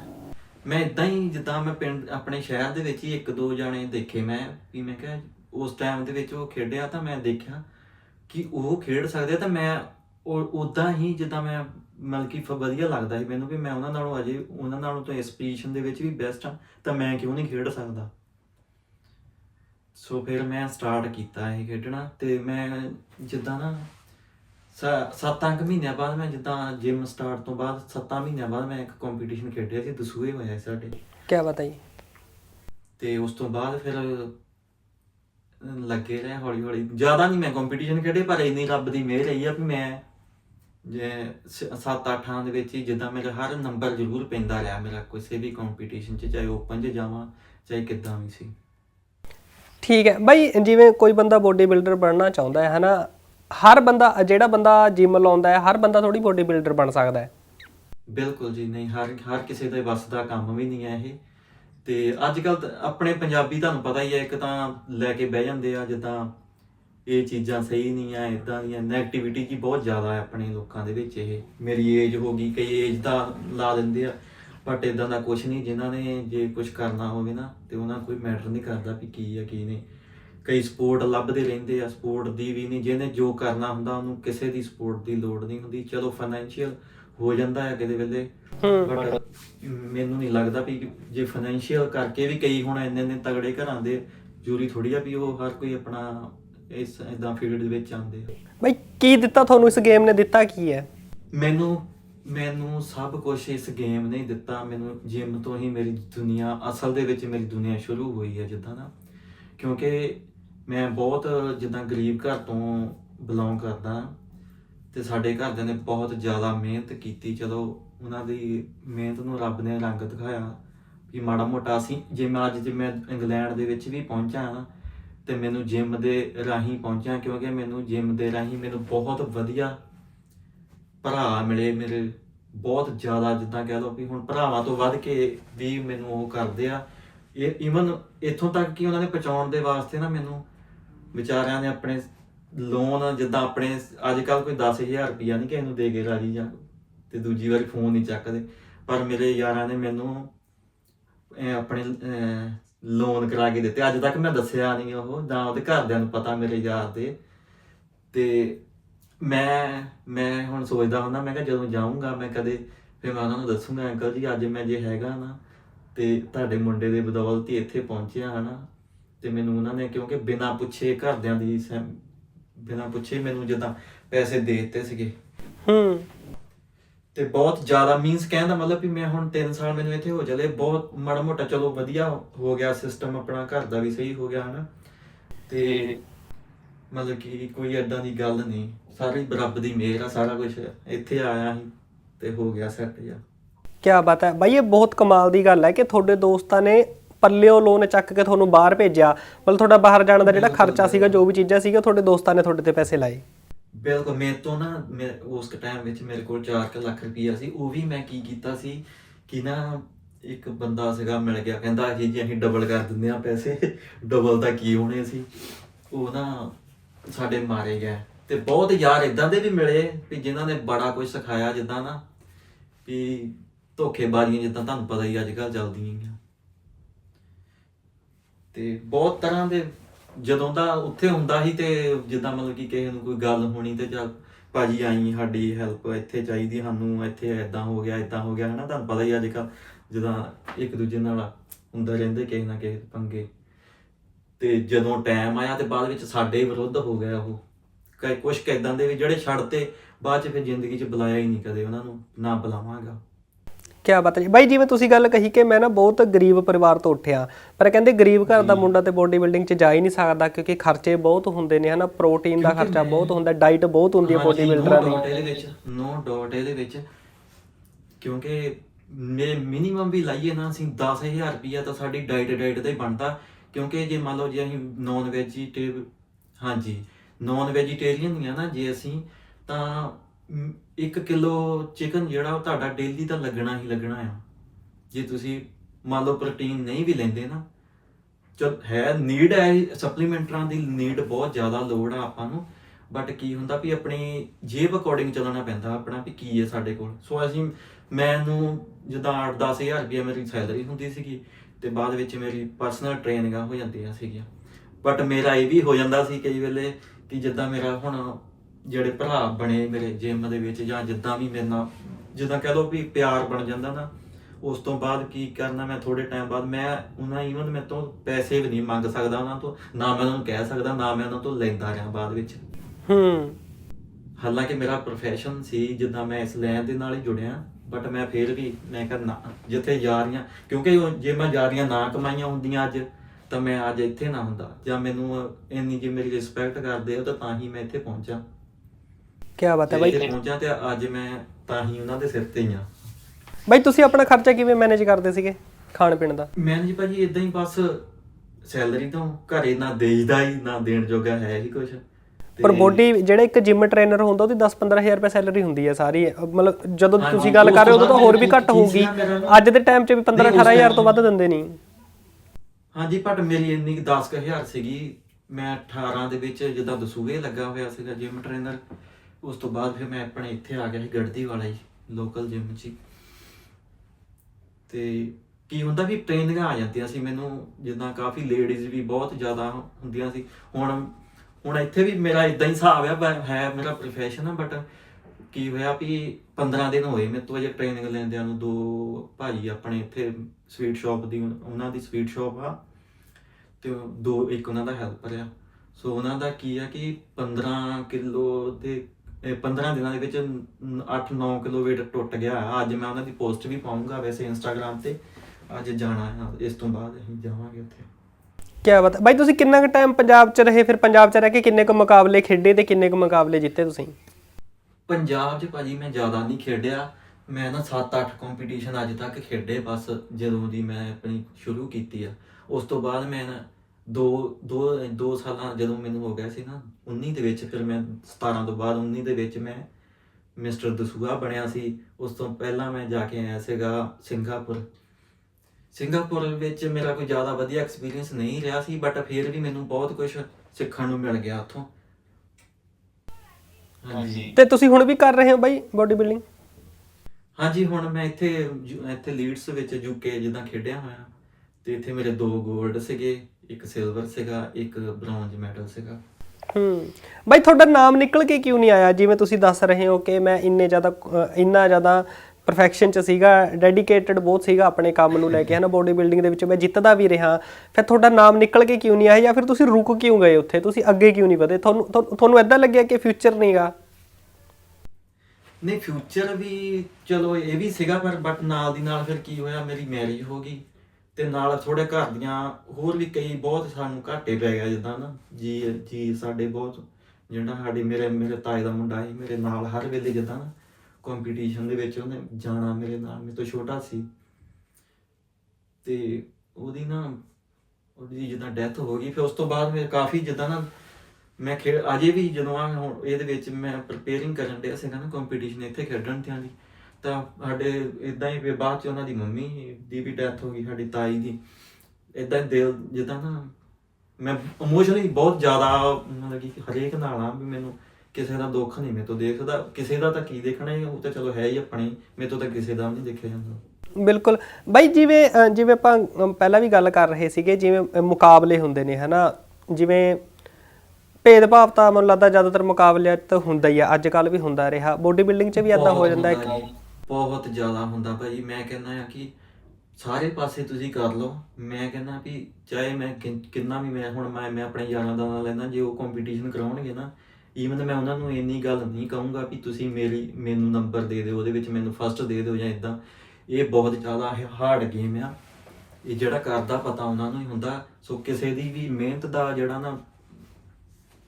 ਮੈਂ ਇਦਾਂ ਹੀ ਜਿੱਦਾਂ ਮੈਂ ਪਿੰਡ ਆਪਣੇ ਸ਼ਹਿਰ ਦੇ ਵਿੱਚ ਹੀ ਇੱਕ ਦੋ ਜਾਣੇ ਦੇਖੇ ਮੈਂ ਵੀ ਮੈਂ ਕਿਹਾ ਉਸ ਟਾਈਮ ਦੇ ਵਿੱਚ ਉਹ ਖੇਡਿਆ ਤਾਂ ਮੈਂ ਦੇਖਿਆ ਕਿ ਉਹ ਖੇਡ ਸਕਦੇ ਤਾਂ ਮੈਂ ਉਦਾਂ ਹੀ ਜਿੱਦਾਂ ਮੈਂ ਮਤਲਬ ਕਿ ਫ- ਵਧੀਆ ਲੱਗਦਾ ਸੀ ਮੈਨੂੰ ਵੀ ਮੈਂ ਉਹਨਾਂ ਨਾਲੋਂ ਅਜੇ ਉਹਨਾਂ ਨਾਲੋਂ ਤਾਂ ਇਸ ਪੋਜੀਸ਼ਨ ਦੇ ਵਿੱਚ ਵੀ ਬੈਸਟ ਆ ਤਾਂ ਮੈਂ ਕਿਉਂ ਨਹੀਂ ਖੇਡ ਸਕਦਾ? ਸੋ ਫਿਰ ਮੈਂ ਸਟਾਰਟ ਕੀਤਾ ਇਹ ਖੇਡਣਾ ਤੇ ਮੈਂ ਜਿੱਦਾਂ ਨਾ ਸ- ਸੱਤਾਂ ਕੁ ਮਹੀਨਿਆਂ ਬਾਅਦ ਮੈਂ ਜਿੱਦਾਂ ਜਿਮ ਸਟਾਰਟ ਤੋਂ ਬਾਅਦ ਸੱਤਾਂ ਮਹੀਨਿਆਂ ਬਾਅਦ ਮੈਂ ਇੱਕ ਕੰਪੀਟੀਸ਼ਨ ਖੇਡਿਆ ਸੀ ਦਸੂਏ ਹੋਇਆ ਸੀ ਸਾਡੇ। ਕੀ ਬਾਤ ਹੈ ਜੀ। ਤੇ ਉਸ ਤੋਂ ਬਾਅਦ ਫਿਰ ਲੱਗੇ ਰਹੇ ਹੌਲੀ ਹੌਲੀ। ਜ਼ਿਆਦਾ ਨਹੀਂ ਮੈਂ ਕੰਪੀਟੀਸ਼ਨ ਖੇਡੇ ਪਰ ਇੰਨੀ ਰੱਬ ਦੀ ਮਿਹਰ ਰਹੀ ਆ ਵੀ ਮੈਂ ਜੇ 7-8 ਦੇ ਵਿੱਚ ਹੀ ਜਿੱਦਾਂ ਮੇਰਾ ਹਰ ਨੰਬਰ ਜ਼ਰੂਰ ਪੈਂਦਾ ਰਿਹਾ ਮੇਰਾ ਕਿਸੇ ਵੀ ਕੰਪੀਟੀਸ਼ਨ 'ਚ ਚਾਹੇ ਓਪਨ 'ਚ ਜਾਵਾਂ ਚਾਹੇ ਕਿੱਦਾਂ ਵੀ ਸੀ। ਠੀਕ ਹੈ। ਬਾਈ ਜਿਵੇਂ ਕੋਈ ਬੰਦਾ ਬੋਡੀ ਬਿਲਡਰ ਬਣਨਾ ਚਾਹੁੰਦਾ ਹੈ ਹਨਾ? ਹਰ ਬੰਦਾ ਜਿਹੜਾ ਬੰਦਾ ਜਿਮ ਲਾਉਂਦਾ ਹੈ ਹਰ ਬੰਦਾ ਥੋੜੀ ਬੋਡੀ ਬਿਲਡਰ ਬਣ ਸਕਦਾ ਹੈ। ਬਿਲਕੁਲ ਜੀ ਨਹੀਂ ਹਰ ਹਰ ਕਿਸੇ ਦੇ ਵੱਸ ਦਾ ਕੰਮ ਵੀ ਨਹੀਂ ਹੈ ਇਹ। ਤੇ ਅੱਜ ਕੱਲ ਆਪਣੇ ਪੰਜਾਬੀ ਤੁਹਾਨੂੰ ਪਤਾ ਹੀ ਹੈ ਇੱਕ ਤਾਂ ਲੈ ਕੇ ਬਹਿ ਜਾਂਦੇ ਆ ਜਿੱਦਾਂ ਇਹ ਚੀਜ਼ਾਂ ਸਹੀ ਨਹੀਂ ਆ ਇਦਾਂ ਦੀਆਂ 네ਗੇਟਿਵਿਟੀ ਜੀ ਬਹੁਤ ਜ਼ਿਆਦਾ ਹੈ ਆਪਣੇ ਲੋਕਾਂ ਦੇ ਵਿੱਚ ਇਹ। ਮੇਰੀ ਏਜ ਹੋ ਗਈ ਕਈ ਏਜ ਦਾ ਲਾ ਦਿੰਦੇ ਆ ਬਟ ਇਦਾਂ ਦਾ ਕੁਝ ਨਹੀਂ ਜਿਨ੍ਹਾਂ ਨੇ ਜੇ ਕੁਝ ਕਰਨਾ ਹੋਵੇ ਨਾ ਤੇ ਉਹਨਾਂ ਕੋਈ ਮੈਟਰ ਨਹੀਂ ਕਰਦਾ ਵੀ ਕੀ ਆ ਕੀ ਨਹੀਂ। ਕਈ ਸਪੋਰਟ ਲੱਭਦੇ ਰਹਿੰਦੇ ਆ ਸਪੋਰਟ ਦੀ ਵੀ ਨਹੀਂ ਜਿਹਨੇ ਜੋ ਕਰਨਾ ਹੁੰਦਾ ਉਹਨੂੰ ਕਿਸੇ ਦੀ ਸਪੋਰਟ ਦੀ ਲੋੜ ਨਹੀਂ ਹੁੰਦੀ। ਚਲੋ ਫਾਈਨੈਂਸ਼ੀਅਲ ਹੋ ਜਾਂਦਾ ਹੈ ਕਿਤੇ ਵੇਲੇ ਬਟ ਮੈਨੂੰ ਨਹੀਂ ਲੱਗਦਾ ਵੀ ਜੇ ਫਾਈਨੈਂਸ਼ੀਅਲ ਕਰਕੇ ਵੀ ਕਈ ਹੁਣ ਇੰਨੇ ਇੰਨੇ ਤਗੜੇ ਘਰਾਂ ਦੇ ਜ਼ਰੂਰੀ ਥੋੜੀ ਆ ਵੀ ਉਹ ਹਰ ਕੋਈ ਆਪਣਾ ਇਸ ਇਦਾਂ ਫੀਲਡ ਦੇ ਵਿੱਚ ਆਉਂਦੇ ਆ। ਬਾਈ ਕੀ ਦਿੱਤਾ ਤੁਹਾਨੂੰ ਇਸ ਗੇਮ ਨੇ? ਦਿੱਤਾ ਕੀ ਹੈ? ਮੈਨੂੰ ਮੈਨੂੰ ਸਭ ਕੁਝ ਇਸ ਗੇਮ ਨੇ ਦਿੱਤਾ। ਮੈਨੂੰ ਜਿਮ ਤੋਂ ਹੀ ਮੇਰੀ ਦੁਨੀਆ ਅਸਲ ਦੇ ਵਿੱਚ ਮੇਰੀ ਦੁਨੀਆ ਸ਼ੁਰੂ ਹੋਈ ਹੈ ਜਿੱਦਾਂ ਨਾ। ਕਿਉਂਕਿ ਮੈਂ ਬਹੁਤ ਜਿੱਦਾਂ ਗਰੀਬ ਘਰ ਤੋਂ ਬਿਲੋਂਗ ਕਰਦਾ। ਤੇ ਸਾਡੇ ਘਰਦਿਆਂ ਨੇ ਬਹੁਤ ਜ਼ਿਆਦਾ ਮਿਹਨਤ ਕੀਤੀ। ਚਲੋ ਉਹਨਾਂ ਦੀ ਮਿਹਨਤ ਨੂੰ ਰੱਬ ਨੇ ਰੰਗ ਦਿਖਾਇਆ। ਵੀ ਮਾੜਾ ਮੋਟਾ ਅਸੀਂ ਜੇ ਮੈਂ ਅੱਜ ਜੇ ਮੈਂ ਇੰਗਲੈਂਡ ਦੇ ਵਿੱਚ ਵੀ ਪਹੁੰਚਾ ਨਾ ਤੇ ਮੈਨੂੰ ਜਿਮ ਦੇ ਰਾਹੀਂ ਪਹੁੰਚਿਆ ਕਿਉਂਕਿ ਮੈਨੂੰ ਜਿਮ ਦੇ ਰਾਹੀਂ ਮੈਨੂੰ ਬਹੁਤ ਵਧੀਆ ਭਰਾ ਮਿਲੇ ਮੇਰੇ, ਬਹੁਤ ਜ਼ਿਆਦਾ ਜਿੱਦਾਂ ਕਹਿ ਲਓ ਵੀ ਹੁਣ ਭਰਾਵਾਂ ਤੋਂ ਵੱਧ ਕੇ ਵੀ ਮੈਨੂੰ ਉਹ ਕਰਦੇ ਆ। ਇਹ ਇਵਨ ਇੱਥੋਂ ਤੱਕ ਕਿ ਉਹਨਾਂ ਨੇ ਪਹੁੰਚਾਉਣ ਦੇ ਵਾਸਤੇ ਨਾ ਮੈਨੂੰ ਵਿਚਾਰਿਆਂ ਨੇ ਆਪਣੇ ਲੋਨ ਜਿੱਦਾਂ ਆਪਣੇ ਅੱਜ ਕੱਲ ਕੋਈ 10000 ਰੁਪਿਆ ਨਹੀਂ ਕਿਸੇ ਨੂੰ ਦੇ ਕੇ ਰਾਜੀ ਜਾਂ ਤੇ ਦੂਜੀ ਵਾਰੀ ਫੋਨ ਨਹੀਂ ਚੱਕਦੇ। ਪਰ ਮੇਰੇ ਯਾਰਾਂ ਨੇ ਮੈਨੂੰ ਆਪਣੇ ਲੋਨ ਕਰਾ ਕੇ ਦਿੱਤੇ। ਅੱਜ ਤੱਕ ਮੈਂ ਦੱਸਿਆ ਨਹੀਂ ਉਹ, ਨਾ ਉਹਦੇ ਘਰਦਿਆਂ ਨੂੰ ਪਤਾ ਮੇਰੇ ਯਾਰ ਦੇ। ਤੇ ਮੈਂ ਮੈਂ ਹੁਣ ਸੋਚਦਾ ਹੁੰਦਾ, ਮੈਂ ਕਿਹਾ ਜਦੋਂ ਜਾਊਂਗਾ, ਮੈਂ ਕਦੇ ਫਿਰ ਮੈਂ ਉਹਨਾਂ ਨੂੰ ਦੱਸੂਗਾ, ਅੰਕਲ ਜੀ, ਅੱਜ ਮੈਂ ਜੇ ਹੈਗਾ ਨਾ, ਤੇ ਤੁਹਾਡੇ ਮੁੰਡੇ ਦੇ ਬਦੌਲਤ ਹੀ ਇੱਥੇ ਪਹੁੰਚਿਆ ਹਨਾ। ਤੇ ਮੈਨੂੰ ਉਹਨਾਂ ਨੇ, ਕਿਉਂਕਿ ਬਿਨਾਂ ਪੁੱਛੇ ਘਰਦਿਆਂ ਦੀ ਸਹਿਮ- ਬਿਨਾਂ ਪੁੱਛੇ ਮੈਨੂੰ ਜਦਾਂ ਪੈਸੇ ਦੇ ਦਿੱਤੇ ਸੀਗੇ। ਹੂੰ। ਤੇ ਬਹੁਤ ਜ਼ਿਆਦਾ ਮੀਨਸ ਕਹਿਣ ਦਾ ਮਤਲਬ ਵੀ ਮੈਂ ਹੁਣ 3 ਸਾਲ ਮੈਨੂੰ ਇੱਥੇ ਹੋ ਚਲੇ ਬਹੁਤ ਮਾੜਾ ਮੋਟਾ ਚਲੋ ਵਧੀਆ ਹੋ ਗਿਆ ਸਿਸਟਮ ਆਪਣਾ ਘਰ ਦਾ ਵੀ ਸਹੀ ਹੋ ਗਿਆ ਹਨਾ। ਤੇ ਮਤਲਬ ਕਿ ਕੋਈ ਐਦਾਂ ਦੀ ਗੱਲ ਨਹੀਂ ਸਾਰੀ ਰੱਬ ਦੀ ਮਿਹਰ ਆ ਸਾਰਾ ਕੁਝ ਇੱਥੇ ਆਇਆ ਸੀ ਤੇ ਹੋ ਗਿਆ ਸੈੱਟ ਜਾ ਕੀ ਬਾਤ ਹੈ। ਬਾਈ ਇਹ ਬਹੁਤ ਕਮਾਲ ਦੀ ਗੱਲ ਹੈ ਕਿ ਤੁਹਾਡੇ ਦੋਸਤਾਂ ਨੇ ਪੱਲਿਓ ਲੋਨ ਚੱਕ ਕੇ ਤੁਹਾਨੂੰ ਬਾਹਰ ਭੇਜਿਆ। ਮਤਲਬ ਤੁਹਾਡਾ ਬਾਹਰ ਜਾਣ ਦਾ ਜਿਹੜਾ ਖਰਚਾ ਸੀਗਾ ਜੋ ਵੀ ਚੀਜ਼ਾਂ ਸੀਗੀਆਂ ਤੁਹਾਡੇ ਦੋਸਤਾਂ ਨੇ ਤੁਹਾਡੇ ਤੇ ਪੈਸੇ ਲਾਏ। ਬਿਲਕੁਲ, ਮੇਰੇ ਤੋਂ ਨਾ, ਮੈਂ ਉਸ ਟਾਈਮ ਵਿੱਚ ਮੇਰੇ ਕੋਲ 4 ਲੱਖ ਰੁਪਈਆ ਸੀ, ਉਹ ਵੀ ਮੈਂ ਕੀ ਕੀਤਾ ਸੀ ਕਿ ਨਾ ਇੱਕ ਬੰਦਾ ਸੀਗਾ ਮਿਲ ਗਿਆ, ਕਹਿੰਦਾ ਜੀ ਜੀ ਅਸੀਂ ਡਬਲ ਕਰ ਦਿੰਦੇ ਆ ਪੈਸੇ ਡਬਲ ਦਾ ਕੀ ਹੋਣੇ ਸੀ। ਉਹ ਨਾ ਸਾਡੇ ਮਾਰੇ ਗਏ ਤੇ ਬਹੁਤ ਯਾਰ ਇਦਾਂ ਦੇ ਵੀ ਮਿਲੇ ਵੀ ਜਿਨ੍ਹਾਂ ਨੇ ਬੜਾ ਕੁਝ ਸਿਖਾਇਆ ਜਿੱਦਾਂ ਨਾ ਵੀ ਧੋਖੇਬਾਜ਼ੀਆਂ ਜਿੱਦਾਂ ਤੁਹਾਨੂੰ ਪਤਾ ਹੀ ਅੱਜ ਕੱਲ੍ਹ ਚੱਲਦੀਆਂ ਹੀ ਆ। ਤੇ ਬਹੁਤ ਤਰ੍ਹਾਂ ਦੇ ਜਦੋਂ ਦਾ ਉੱਥੇ ਹੁੰਦਾ ਸੀ ਤੇ ਜਿੱਦਾਂ ਮਤਲਬ ਕਿ ਕਿਸੇ ਨੂੰ ਕੋਈ ਗੱਲ ਹੋਣੀ ਤੇ ਚੱਲ ਭਾਜੀ ਆਈ ਸਾਡੀ ਹੈਲਪ ਇੱਥੇ ਚਾਹੀਦੀ, ਸਾਨੂੰ ਇੱਥੇ ਐਦਾਂ ਹੋ ਗਿਆ ਐਦਾਂ ਹੋ ਗਿਆ, ਹਨਾ? ਤੁਹਾਨੂੰ ਪਤਾ ਹੀ ਅੱਜ ਕੱਲ੍ਹ ਜਦੋਂ ਇੱਕ ਦੂਜੇ ਨਾਲ ਹੁੰਦਾ ਰਹਿੰਦੇ ਕਿਸੇ ਨਾ ਕਿਸੇ ਪੰਗੇ। ਤੇ ਜਦੋਂ ਟਾਈਮ ਆਇਆ ਤੇ ਬਾਅਦ ਵਿੱਚ ਸਾਡੇ ਵਿਰੁੱਧ ਹੋ ਗਿਆ ਉਹ। ਕਈ ਕੁਝ ਕਿਦਾਂ ਦੇ ਵੀ ਜਿਹੜੇ ਛੱਡਤੇ ਬਾਅਦ ਚ ਫਿਰ ਜ਼ਿੰਦਗੀ ਚ ਬੁਲਾਇਆ ਹੀ ਨਹੀਂ ਕਦੇ ਉਹਨਾਂ ਨੂੰ, ਨਾ ਬੁਲਾਵਾਂਗਾ। ਕਿਆ ਬਾਤ ਹੈ ਬਾਈ ਜਿਵੇਂ ਤੁਸੀਂ ਗੱਲ ਕਹੀ ਕਿ ਮੈਂ ਨਾ ਬਹੁਤ ਗਰੀਬ ਪਰਿਵਾਰ ਤੋਂ ਉੱਠਿਆ। ਪਰ ਕਹਿੰਦੇ ਗਰੀਬ ਘਰ ਦਾ ਮੁੰਡਾ ਤੇ ਬੋਡੀ ਬਿਲਡਿੰਗ 'ਚ ਜਾ ਹੀ ਨਹੀਂ ਸਕਦਾ ਕਿਉਂਕਿ ਖਰਚੇ ਬਹੁਤ ਹੁੰਦੇ ਨੇ ਹਨਾ? ਪ੍ਰੋਟੀਨ ਦਾ ਖਰਚਾ ਬਹੁਤ ਹੁੰਦਾ ਡਾਈਟ ਬਹੁਤ ਹੁੰਦੀ ਹੈ ਬੋਡੀ ਬਿਲਡਰਾਂ ਦੀ। ਡਾਟ ਇਹਦੇ ਵਿੱਚ ਨੋ ਡਾਟ ਇਹਦੇ ਵਿੱਚ। ਕਿਉਂਕਿ ਮੇਰੇ ਮਿਨੀਮਮ ਵੀ ਲਾਈਏ ਨਾ ਅਸੀਂ 10000 ਰੁਪਿਆ ਤਾਂ ਸਾਡੀ ਡਾਈਟ ਡਾਈਟ ਦਾ ਹੀ ਬਣਦਾ। ਕਿਉਂਕਿ ਜੇ ਮੰਨ ਲਓ ਜੇ ਅਸੀਂ ਨਾਨ ਵੈਜੀਟੇਬ ਹਾਂਜੀ ਨਾਨ ਵੈਜੀਟੇਰੀਅਨ ਹੀ ਆ ਨਾ ਜੇ ਅਸੀਂ ਤਾਂ 1 ਕਿਲੋ ਚਿਕਨ ਜਿਹੜਾ ਉਹ ਤੁਹਾਡਾ ਡੇਲੀ ਦਾ ਲੱਗਣਾ ਹੀ ਲੱਗਣਾ ਆ। ਜੇ ਤੁਸੀਂ ਮੰਨ ਲਓ ਪ੍ਰੋਟੀਨ ਨਹੀਂ ਵੀ ਲੈਂਦੇ ਨਾ, ਚਲ ਹੈ ਨੀਡ ਹੈ ਸਪਲੀਮੈਂਟਰਾਂ ਦੀ ਨੀਡ ਬਹੁਤ ਜ਼ਿਆਦਾ ਲੋੜ ਆ ਆਪਾਂ ਨੂੰ। ਬਟ ਕੀ ਹੁੰਦਾ ਵੀ ਆਪਣੀ ਜੇਬ ਅਕੋਰਡਿੰਗ ਚੱਲਣਾ ਪੈਂਦਾ ਆਪਣਾ ਵੀ ਕੀ ਹੈ ਸਾਡੇ ਕੋਲ। ਸੋ ਅਸੀਂ, ਮੈਨੂੰ ਜਿੱਦਾਂ 8-10000 ਰੁਪਏ ਮੇਰੀ ਸੈਲਰੀ ਹੁੰਦੀ ਸੀਗੀ, ਤੇ ਬਾਅਦ ਵਿੱਚ ਮੇਰੀ ਪਰਸਨਲ ਟ੍ਰੇਨਿੰਗਾਂ ਹੋ ਜਾਂਦੀਆਂ ਸੀਗੀਆਂ। ਬਟ ਮੇਰਾ ਇਹ ਵੀ ਹੋ ਜਾਂਦਾ ਸੀ ਕਈ ਵੇਲੇ ਕਿ ਜਿੱਦਾਂ ਮੇਰਾ ਹੁਣ ਜਿਹੜੇ ਭਰਾ ਬਣੇ ਮੇਰੇ ਜਿਮ ਦੇ ਵਿੱਚ ਜਾਂ ਜਿੱਦਾਂ ਵੀ ਮੇਰੇ ਨਾਲ ਜਿੱਦਾਂ ਕਹ ਲਓ ਵੀ ਪਿਆਰ ਬਣ ਜਾਂਦਾ ਨਾ ਉਸ ਤੋਂ ਬਾਅਦ ਕੀ ਕਰਨਾ ਮੈਂ ਥੋੜੇ ਟਾਈਮ ਬਾਅਦ ਮੈਂ ਉਹਨਾਂ ਈਵਨ ਮੇਰੇ ਤੋਂ ਪੈਸੇ ਵੀ ਨਹੀਂ ਮੰਗ ਸਕਦਾ ਉਹਨਾਂ ਤੋਂ ਨਾ ਮੈਂ ਉਹਨਾਂ ਨੂੰ ਕਹਿ ਸਕਦਾ ਨਾ ਮੈਂ ਉਹਨਾਂ ਤੋਂ ਲੈਂਦਾ ਰਿਹਾ ਬਾਅਦ ਵਿੱਚ। ਹੂੰ। ਹਾਲਾਂਕਿ ਮੇਰਾ profession ਸੀ ਜਿੱਦਾਂ ਮੈਂ ਇਸ ਲਾਈਨ ਦੇ ਨਾਲ ਹੀ ਜੁੜਿਆ ਬਟ ਮੈਂ ਫੇਰ ਵੀ ਮੈਂ ਕਿਹਾ ਨਾ ਜਿੱਥੇ ਯਾਰੀਆਂ ਕਿਉਂਕਿ ਉਹ ਜੇ ਮੈਂ ਯਾਰੀਆਂ ਨਾ ਕਮਾਈਆਂ ਹੁੰਦੀਆਂ ਅੱਜ ਤਾਂ ਮੈਂ ਅੱਜ ਇੱਥੇ ਨਾ ਹੁੰਦਾ ਜਾਂ ਮੈਨੂੰ ਇੰਨੀ ਜੇ ਮੇਰੀ ਰਿਸਪੈਕਟ ਕਰਦੇ ਹੋ ਤਾਂ ਤਾਂ ਹੀ ਮੈਂ ਇੱਥੇ ਪਹੁੰਚਾ। ਕਿਆ ਬਾਤ ਹੈ ਬਾਈ। ਇੱਥੇ ਪਹੁੰਚਾ ਤੇ ਅੱਜ ਮੈਂ ਤਾਂ ਹੀ ਉਹਨਾਂ ਦੇ ਸਿਰ ਤੇ ਹੀ ਆ। ਬਾਈ ਤੁਸੀਂ ਆਪਣਾ ਖਰਚਾ ਕਿਵੇਂ ਮੈਨੇਜ ਕਰਦੇ ਸੀਗੇ ਖਾਣ ਪੀਣ ਦਾ? ਮੈਂ ਜੀ ਭਾਜੀ ਇਦਾਂ ਹੀ ਬਸ ਸੈਲਰੀ ਤੋਂ ਘਰੇ ਨਾ ਦੇਈਦਾ ਹੀ ਨਾ ਦੇਣ ਜੋਗਾ ਹੈ ਹੀ ਕੁਝ ਪਰ ਬੋਡੀ ਜਿਹੜਾ ਇੱਕ ਜਿਮ ਟ੍ਰੇਨਰ ਹੁੰਦਾ ਉਹਦੀ 10-15000 ਰੁਪਏ ਸੈਲਰੀ ਹੁੰਦੀ ਹੈ ਸਾਰੀ। ਮਤਲਬ ਜਦੋਂ ਤੁਸੀਂ ਗੱਲ ਕਰ ਰਹੇ ਹੋ ਉਦੋਂ ਤਾਂ ਹੋਰ ਵੀ ਘੱਟ ਕੀ ਹੋਊਗੀ? ਅੱਜ ਦੇ ਟਾਈਮ 'ਚ ਵੀ 15-18000 ਤੋਂ ਵੱਧ ਦਿੰਦੇ ਨਹੀਂ। ਹਾਂਜੀ ਬਟ ਮੇਰੀ ਇੰਨੀ 10000 ਸੀਗੀ। ਮੈਂ 18 ਦੇ ਵਿੱਚ ਜਿੱਦਾਂ ਦਸੂਗੇ ਲੱਗਾ ਹੋਇਆ ਸੀਗਾ ਜਿਮ ਟ੍ਰੇਨਰ ਉਸ ਤੋਂ ਬਾਅਦ ਫਿਰ ਮੈਂ ਆਪਣੇ ਇੱਥੇ ਆ ਗਿਆ ਸੀ ਗੜਦੀ ਵਾਲਾ ਹੀ ਲੋਕਲ ਜਿਮ 'ਚ ਹੀ। ਤੇ ਕੀ ਹੁੰਦਾ ਵੀ ਟ੍ਰੇਨਿੰਗਾਂ ਆ ਜਾਂਦੀਆਂ ਸੀ ਮੈਨੂੰ, ਜਿੱਦਾਂ ਕਾਫੀ ਲੇਡੀਜ਼ ਵੀ ਬਹੁਤ ਜ਼ਿਆਦਾ ਹੁੰਦੀਆਂ ਸੀ ਹੁਣ ਹੁਣ ਇੱਥੇ ਵੀ ਮੇਰਾ ਇਦਾਂ ਹੀ ਹਿਸਾਬ ਆ ਬ- ਹੈ ਮੇਰਾ ਪ੍ਰੋਫੈਸ਼ਨ ਆ ਬਟ ਕੀ ਹੋਇਆ ਵੀ 15 ਦਿਨ ਹੋਏ ਮੇਰੇ ਤੋਂ ਅਜੇ ਟ੍ਰੇਨਿੰਗ ਲੈਂਦਿਆਂ ਨੂੰ, ਦੋ ਭਾਈ ਆਪਣੇ ਇੱਥੇ ਸਵੀਟ ਸ਼ਾਪ ਦੀ, ਉਹਨਾਂ ਦੀ ਸਵੀਟ ਸ਼ਾਪ ਆ, ਤੇ ਉਹ ਦੋ, ਇੱਕ ਉਹਨਾਂ ਦਾ ਹੈਲਪਰ ਆ ਸੋ ਉਹਨਾਂ ਦਾ ਕੀ ਆ ਕਿ 15 ਕਿਲੋ ਦੇ 15 ਦਿਨਾਂ ਦੇ ਵਿੱਚ 8-9 ਕਿਲੋ weight ਟੁੱਟ ਗਿਆ। ਅੱਜ ਮੈਂ ਉਹਨਾਂ ਦੀ ਪੋਸਟ ਵੀ ਪਾਉਂਗਾ ਵੈਸੇ ਇੰਸਟਾਗ੍ਰam ਤੇ। ਅੱਜ ਜਾਣਾ ਆ ਇਸ ਤੋਂ ਬਾਅਦ ਅਸੀਂ ਜਾਵਾਂਗੇ ਉੱਥੇ। ਕਿਆ ਬਾਤ ਹੈ। ਬਾਈ ਤੁਸੀਂ ਕਿੰਨਾ ਕੁ ਟਾਈਮ ਪੰਜਾਬ 'ਚ ਰਹੇ? ਫਿਰ ਪੰਜਾਬ 'ਚ ਰਹਿ ਕੇ ਕਿੰਨੇ ਕੁ ਮੁਕਾਬਲੇ ਖੇਡੇ ਤੇ ਕਿੰਨੇ ਕੁ ਮੁਕਾਬਲੇ ਜਿੱਤੇ ਤੁਸੀਂ? ਪੰਜਾਬ 'ਚ ਭਾਜੀ ਮੈਂ ਜ਼ਿਆਦਾ ਨਹੀਂ ਖੇਡਿਆ। ਮੈਂ ਨਾ 7-8 ਕੰਪੀਟੀਸ਼ਨ ਅੱਜ ਤੱਕ ਖੇਡੇ ਬਸ ਜਦੋਂ ਦੀ ਮੈਂ ਆਪਣੀ ਸ਼ੁਰੂ ਕੀਤੀ ਆ। ਉਸ ਤੋਂ ਬਾਅਦ ਮੈਂ ਨਾ ਦੋ ਦੋ ਦੋ ਸਾਲਾਂ ਜਦੋਂ ਮੈਨੂੰ ਹੋ ਗਿਆ ਸੀ ਨਾ 19 ਦੇ ਵਿੱਚ ਫਿਰ ਮੈਂ 17 ਤੋਂ ਬਾਅਦ 19 ਦੇ ਵਿੱਚ ਮੈਂ ਮਿਸਟਰ ਦਸੂਆ ਬਣਿਆ ਸੀ। ਉਸ ਤੋਂ ਪਹਿਲਾਂ ਮੈਂ ਜਾ ਕੇ ਆਇਆ ਸੀਗਾ ਸਿੰਗਾਪੁਰ। ਸਿੰਗਾਪੁਰ ਵਿੱਚ ਮੇਰਾ ਕੋਈ ਜ਼ਿਆਦਾ ਵਧੀਆ ਐਕਸਪੀਰੀਅੰਸ ਨਹੀਂ ਰਿਹਾ ਸੀ ਬਟ ਫਿਰ ਵੀ ਮੈਨੂੰ ਬਹੁਤ ਕੁਝ ਸਿੱਖਣ ਨੂੰ ਮਿਲ ਗਿਆ ਉੱਥੋਂ। ਹਾਂਜੀ। ਤੇ ਤੁਸੀਂ ਹੁਣ ਵੀ ਕਰ ਰਹੇ ਹੋ ਬਾਈ ਬੋਡੀ ਬਿਲਡਿੰਗ ਹਾਂਜੀ ਹੁਣ ਮੈਂ ਇੱਥੇ ਇੱਥੇ ਲੀਡਸ ਵਿੱਚ ਯੂਕੇ ਜਿੱਦਾਂ ਖੇਡਿਆ ਹੋਇਆ। ਤੇ ਇੱਥੇ ਮੇਰੇ ਦੋ 골ਡ ਸੀਗੇ। ਇੱਕ ਸਿਲਵਰ ਸੀਗਾ ਇੱਕ ਬ੍ਰੌਂਜ ਮੈਡਲ ਸੀਗਾ। ਹੂੰ। ਬਾਈ ਤੁਹਾਡਾ ਨਾਮ ਨਿਕਲ ਕੇ ਕਿਉਂ ਨਹੀਂ ਆਇਆ? ਜਿਵੇਂ ਤੁਸੀਂ ਦੱਸ ਰਹੇ ਹੋ ਕਿ ਮੈਂ ਇੰਨੇ ਜ਼ਿਆਦਾ ਇੰਨਾ ਜ਼ਿਆਦਾ ਪਰਫੈਕਸ਼ਨ ਚ ਸੀਗਾ ਡੈਡੀਕੇਟਡ ਬਹੁਤ ਸੀਗਾ ਆਪਣੇ ਕੰਮ ਨੂੰ ਲੈ ਕੇ ਹਨਾ ਬੋਡੀ ਬਿਲਡਿੰਗ ਦੇ ਵਿੱਚ ਮੈਂ ਜਿੱਤਦਾ ਵੀ ਰਿਹਾ। ਫਿਰ ਤੁਹਾਡਾ ਨਾਮ ਨਿਕਲ ਕੇ ਕਿਉਂ ਨਹੀਂ ਆਇਆ ਜਾਂ ਫਿਰ ਤੁਸੀਂ ਰੁਕ ਕਿਉਂ ਗਏ ਉੱਥੇ? ਤੁਸੀਂ ਅੱਗੇ ਕਿਉਂ ਨਹੀਂ ਵਧੇ? ਤੁਹਾਨੂੰ ਤੁਹਾਨੂੰ- ਤੁਹਾਨੂੰ ਐਦਾਂ ਲੱਗਿਆ ਕਿ ਫਿਊਚਰ ਨਹੀਂਗਾ? ਨਹੀਂ ਫਿਊਚਰ ਵੀ ਚਲੋ ਇਹ ਵੀ ਸੀਗਾ ਪਰ ਬਟ ਨਾਲ ਦੀ ਨਾਲ ਫਿਰ ਕੀ ਹੋਇਆ? ਮੇਰੀ ਮੈਰਿਜ ਹੋ ਗਈ। ਤੇ ਨਾਲ ਥੋੜੇ ਘਰ ਦੀਆਂ ਹੋਰ ਵੀ ਕਈ ਬਹੁਤ ਸਾਨੂੰ ਘਾਟੇ ਪੈ ਗਿਆ ਜਿੱਦਾਂ ਨਾ ਜੀ ਜੀ ਸਾਡੇ ਬਹੁਤ ਜਿਹੜਾ ਸਾਡੇ ਮੇਰੇ ਮੇਰੇ ਤਾਏ ਦਾ ਮੁੰਡਾ ਸੀ, ਮੇਰੇ ਨਾਲ ਹਰ ਵੇਲੇ ਜਿੱਦਾਂ ਨਾ ਕੰਪੀਟੀਸ਼ਨ ਦੇ ਵਿੱਚ ਉਹਨੇ ਜਾਣਾ ਮੇਰੇ ਨਾਲ, ਮੇਰੇ ਤੋਂ ਛੋਟਾ ਸੀ। ਤੇ ਉਹਦੀ ਨਾ ਉਹਦੀ ਜਿੱਦਾਂ ਡੈਥ ਹੋ ਗਈ, ਫਿਰ ਉਸ ਤੋਂ ਬਾਅਦ ਮੈਂ ਕਾਫੀ ਜਿੱਦਾਂ ਨਾ ਮੈਂ ਖੇਡ, ਅਜੇ ਵੀ ਜਦੋਂ ਆ ਹੁਣ ਇਹਦੇ ਵਿੱਚ ਮੈਂ ਪ੍ਰਪੇਅਰਿੰਗ ਕਰਨ ਡਿਆ ਸੀਗਾ ਨਾ ਕੰਪੀਟੀਸ਼ਨ ਇੱਥੇ ਖੇਡਣ ਤੇ ਦੀ ਤਾਂ ਸਾਡੇ ਇਦਾਂ ਹੀ ਫਿਰ ਬਾਅਦ ਚ ਉਹਨਾਂ ਦੀ ਮੰਮੀ ਦੀ ਵੀ ਡੈਥ ਹੋ ਗਈ ਸਾਡੀ ਤਾਈ ਦੀ। ਇਦਾਂ ਦਿਲ ਜਿੱਦਾਂ ਨਾ ਮੈਂ ਇਮੋਸ਼ਨਲੀ ਬਹੁਤ ਜ਼ਿਆਦਾ ਮਤਲਬ ਕਿ ਹਰੇਕ ਨਾਲ ਆ ਵੀ ਮੈਨੂੰ ਕਿਸੇ ਦਾ ਦੁੱਖ ਨਹੀਂ ਮੇਰੇ ਤੋਂ ਦੇਖਦਾ। ਕਿਸੇ ਦਾ ਤਾਂ ਕੀ ਦੇਖਣਾ ਹੈ ਉਹ ਤਾਂ ਚਲੋ ਹੈ ਹੀ ਆਪਣੀ ਮੇਰੇ ਤੋਂ ਤਾਂ ਕਿਸੇ ਦਾ ਨਹੀਂ ਦੇਖਿਆ ਜਾਂਦਾ। ਬਿਲਕੁਲ। ਬਾਈ ਜਿਵੇਂ ਜਿਵੇਂ ਆਪਾਂ ਪਹਿਲਾਂ ਵੀ ਗੱਲ ਕਰ ਰਹੇ ਸੀਗੇ ਜਿਵੇਂ ਮੁਕਾਬਲੇ ਹੁੰਦੇ ਨੇ ਹਨਾ? ਜਿਵੇਂ ਭੇਦਭਾਵ ਤਾਂ ਮੈਨੂੰ ਲੱਗਦਾ ਜ਼ਿਆਦਾਤਰ ਮੁਕਾਬਲਿਆਂ 'ਚ ਤਾਂ ਹੁੰਦਾ ਹੀ ਆ ਅੱਜ ਕੱਲ ਵੀ ਹੁੰਦਾ ਰਿਹਾ। ਬੋਡੀ ਬਿਲਡਿੰਗ 'ਚ ਵੀ ਇਦਾਂ ਹੋ ਜਾਂਦਾ ਜੀ, ਬਹੁਤ ਜ਼ਿਆਦਾ ਹੁੰਦਾ ਭਾਈ। ਮੈਂ ਕਹਿੰਦਾ ਆ ਕਿ ਸਾਰੇ ਪਾਸੇ ਤੁਸੀਂ ਕਰ ਲਓ। ਮੈਂ ਕਹਿੰਦਾ ਵੀ ਚਾਹੇ ਮੈਂ ਕਿ- ਕਿੰਨਾ ਵੀ ਮੈਂ ਹੁਣ ਮੈਂ ਮੈਂ ਆਪਣੇ ਯਾਰਾਂ ਦਾ ਨਾਲ ਲੈਣਾ ਜੇ ਉਹ ਕੰਪੀਟੀਸ਼ਨ ਕਰਾਉਣਗੇ ਨਾ ਈਵਨ ਮੈਂ ਉਹਨਾਂ ਨੂੰ ਇੰਨੀ ਗੱਲ ਨਹੀਂ ਕਹੂੰਗਾ ਵੀ ਤੁਸੀਂ ਮੇਰੀ ਮੈਨੂੰ ਨੰਬਰ ਦੇ ਦਿਓ ਉਹਦੇ ਵਿੱਚ ਮੈਨੂੰ ਫਸਟ ਦੇ ਦਿਓ ਜਾਂ ਇਦਾਂ ਇਹ ਬਹੁਤ ਜ਼ਿਆਦਾ ਹਾਰਡ ਗੇਮ ਆ। ਇਹ ਜਿਹੜਾ ਕਰਦਾ ਪਤਾ ਉਹਨਾਂ ਨੂੰ ਹੀ ਹੁੰਦਾ। ਸੋ ਕਿਸੇ ਦੀ ਵੀ ਮਿਹਨਤ ਦਾ ਜਿਹੜਾ ਨਾ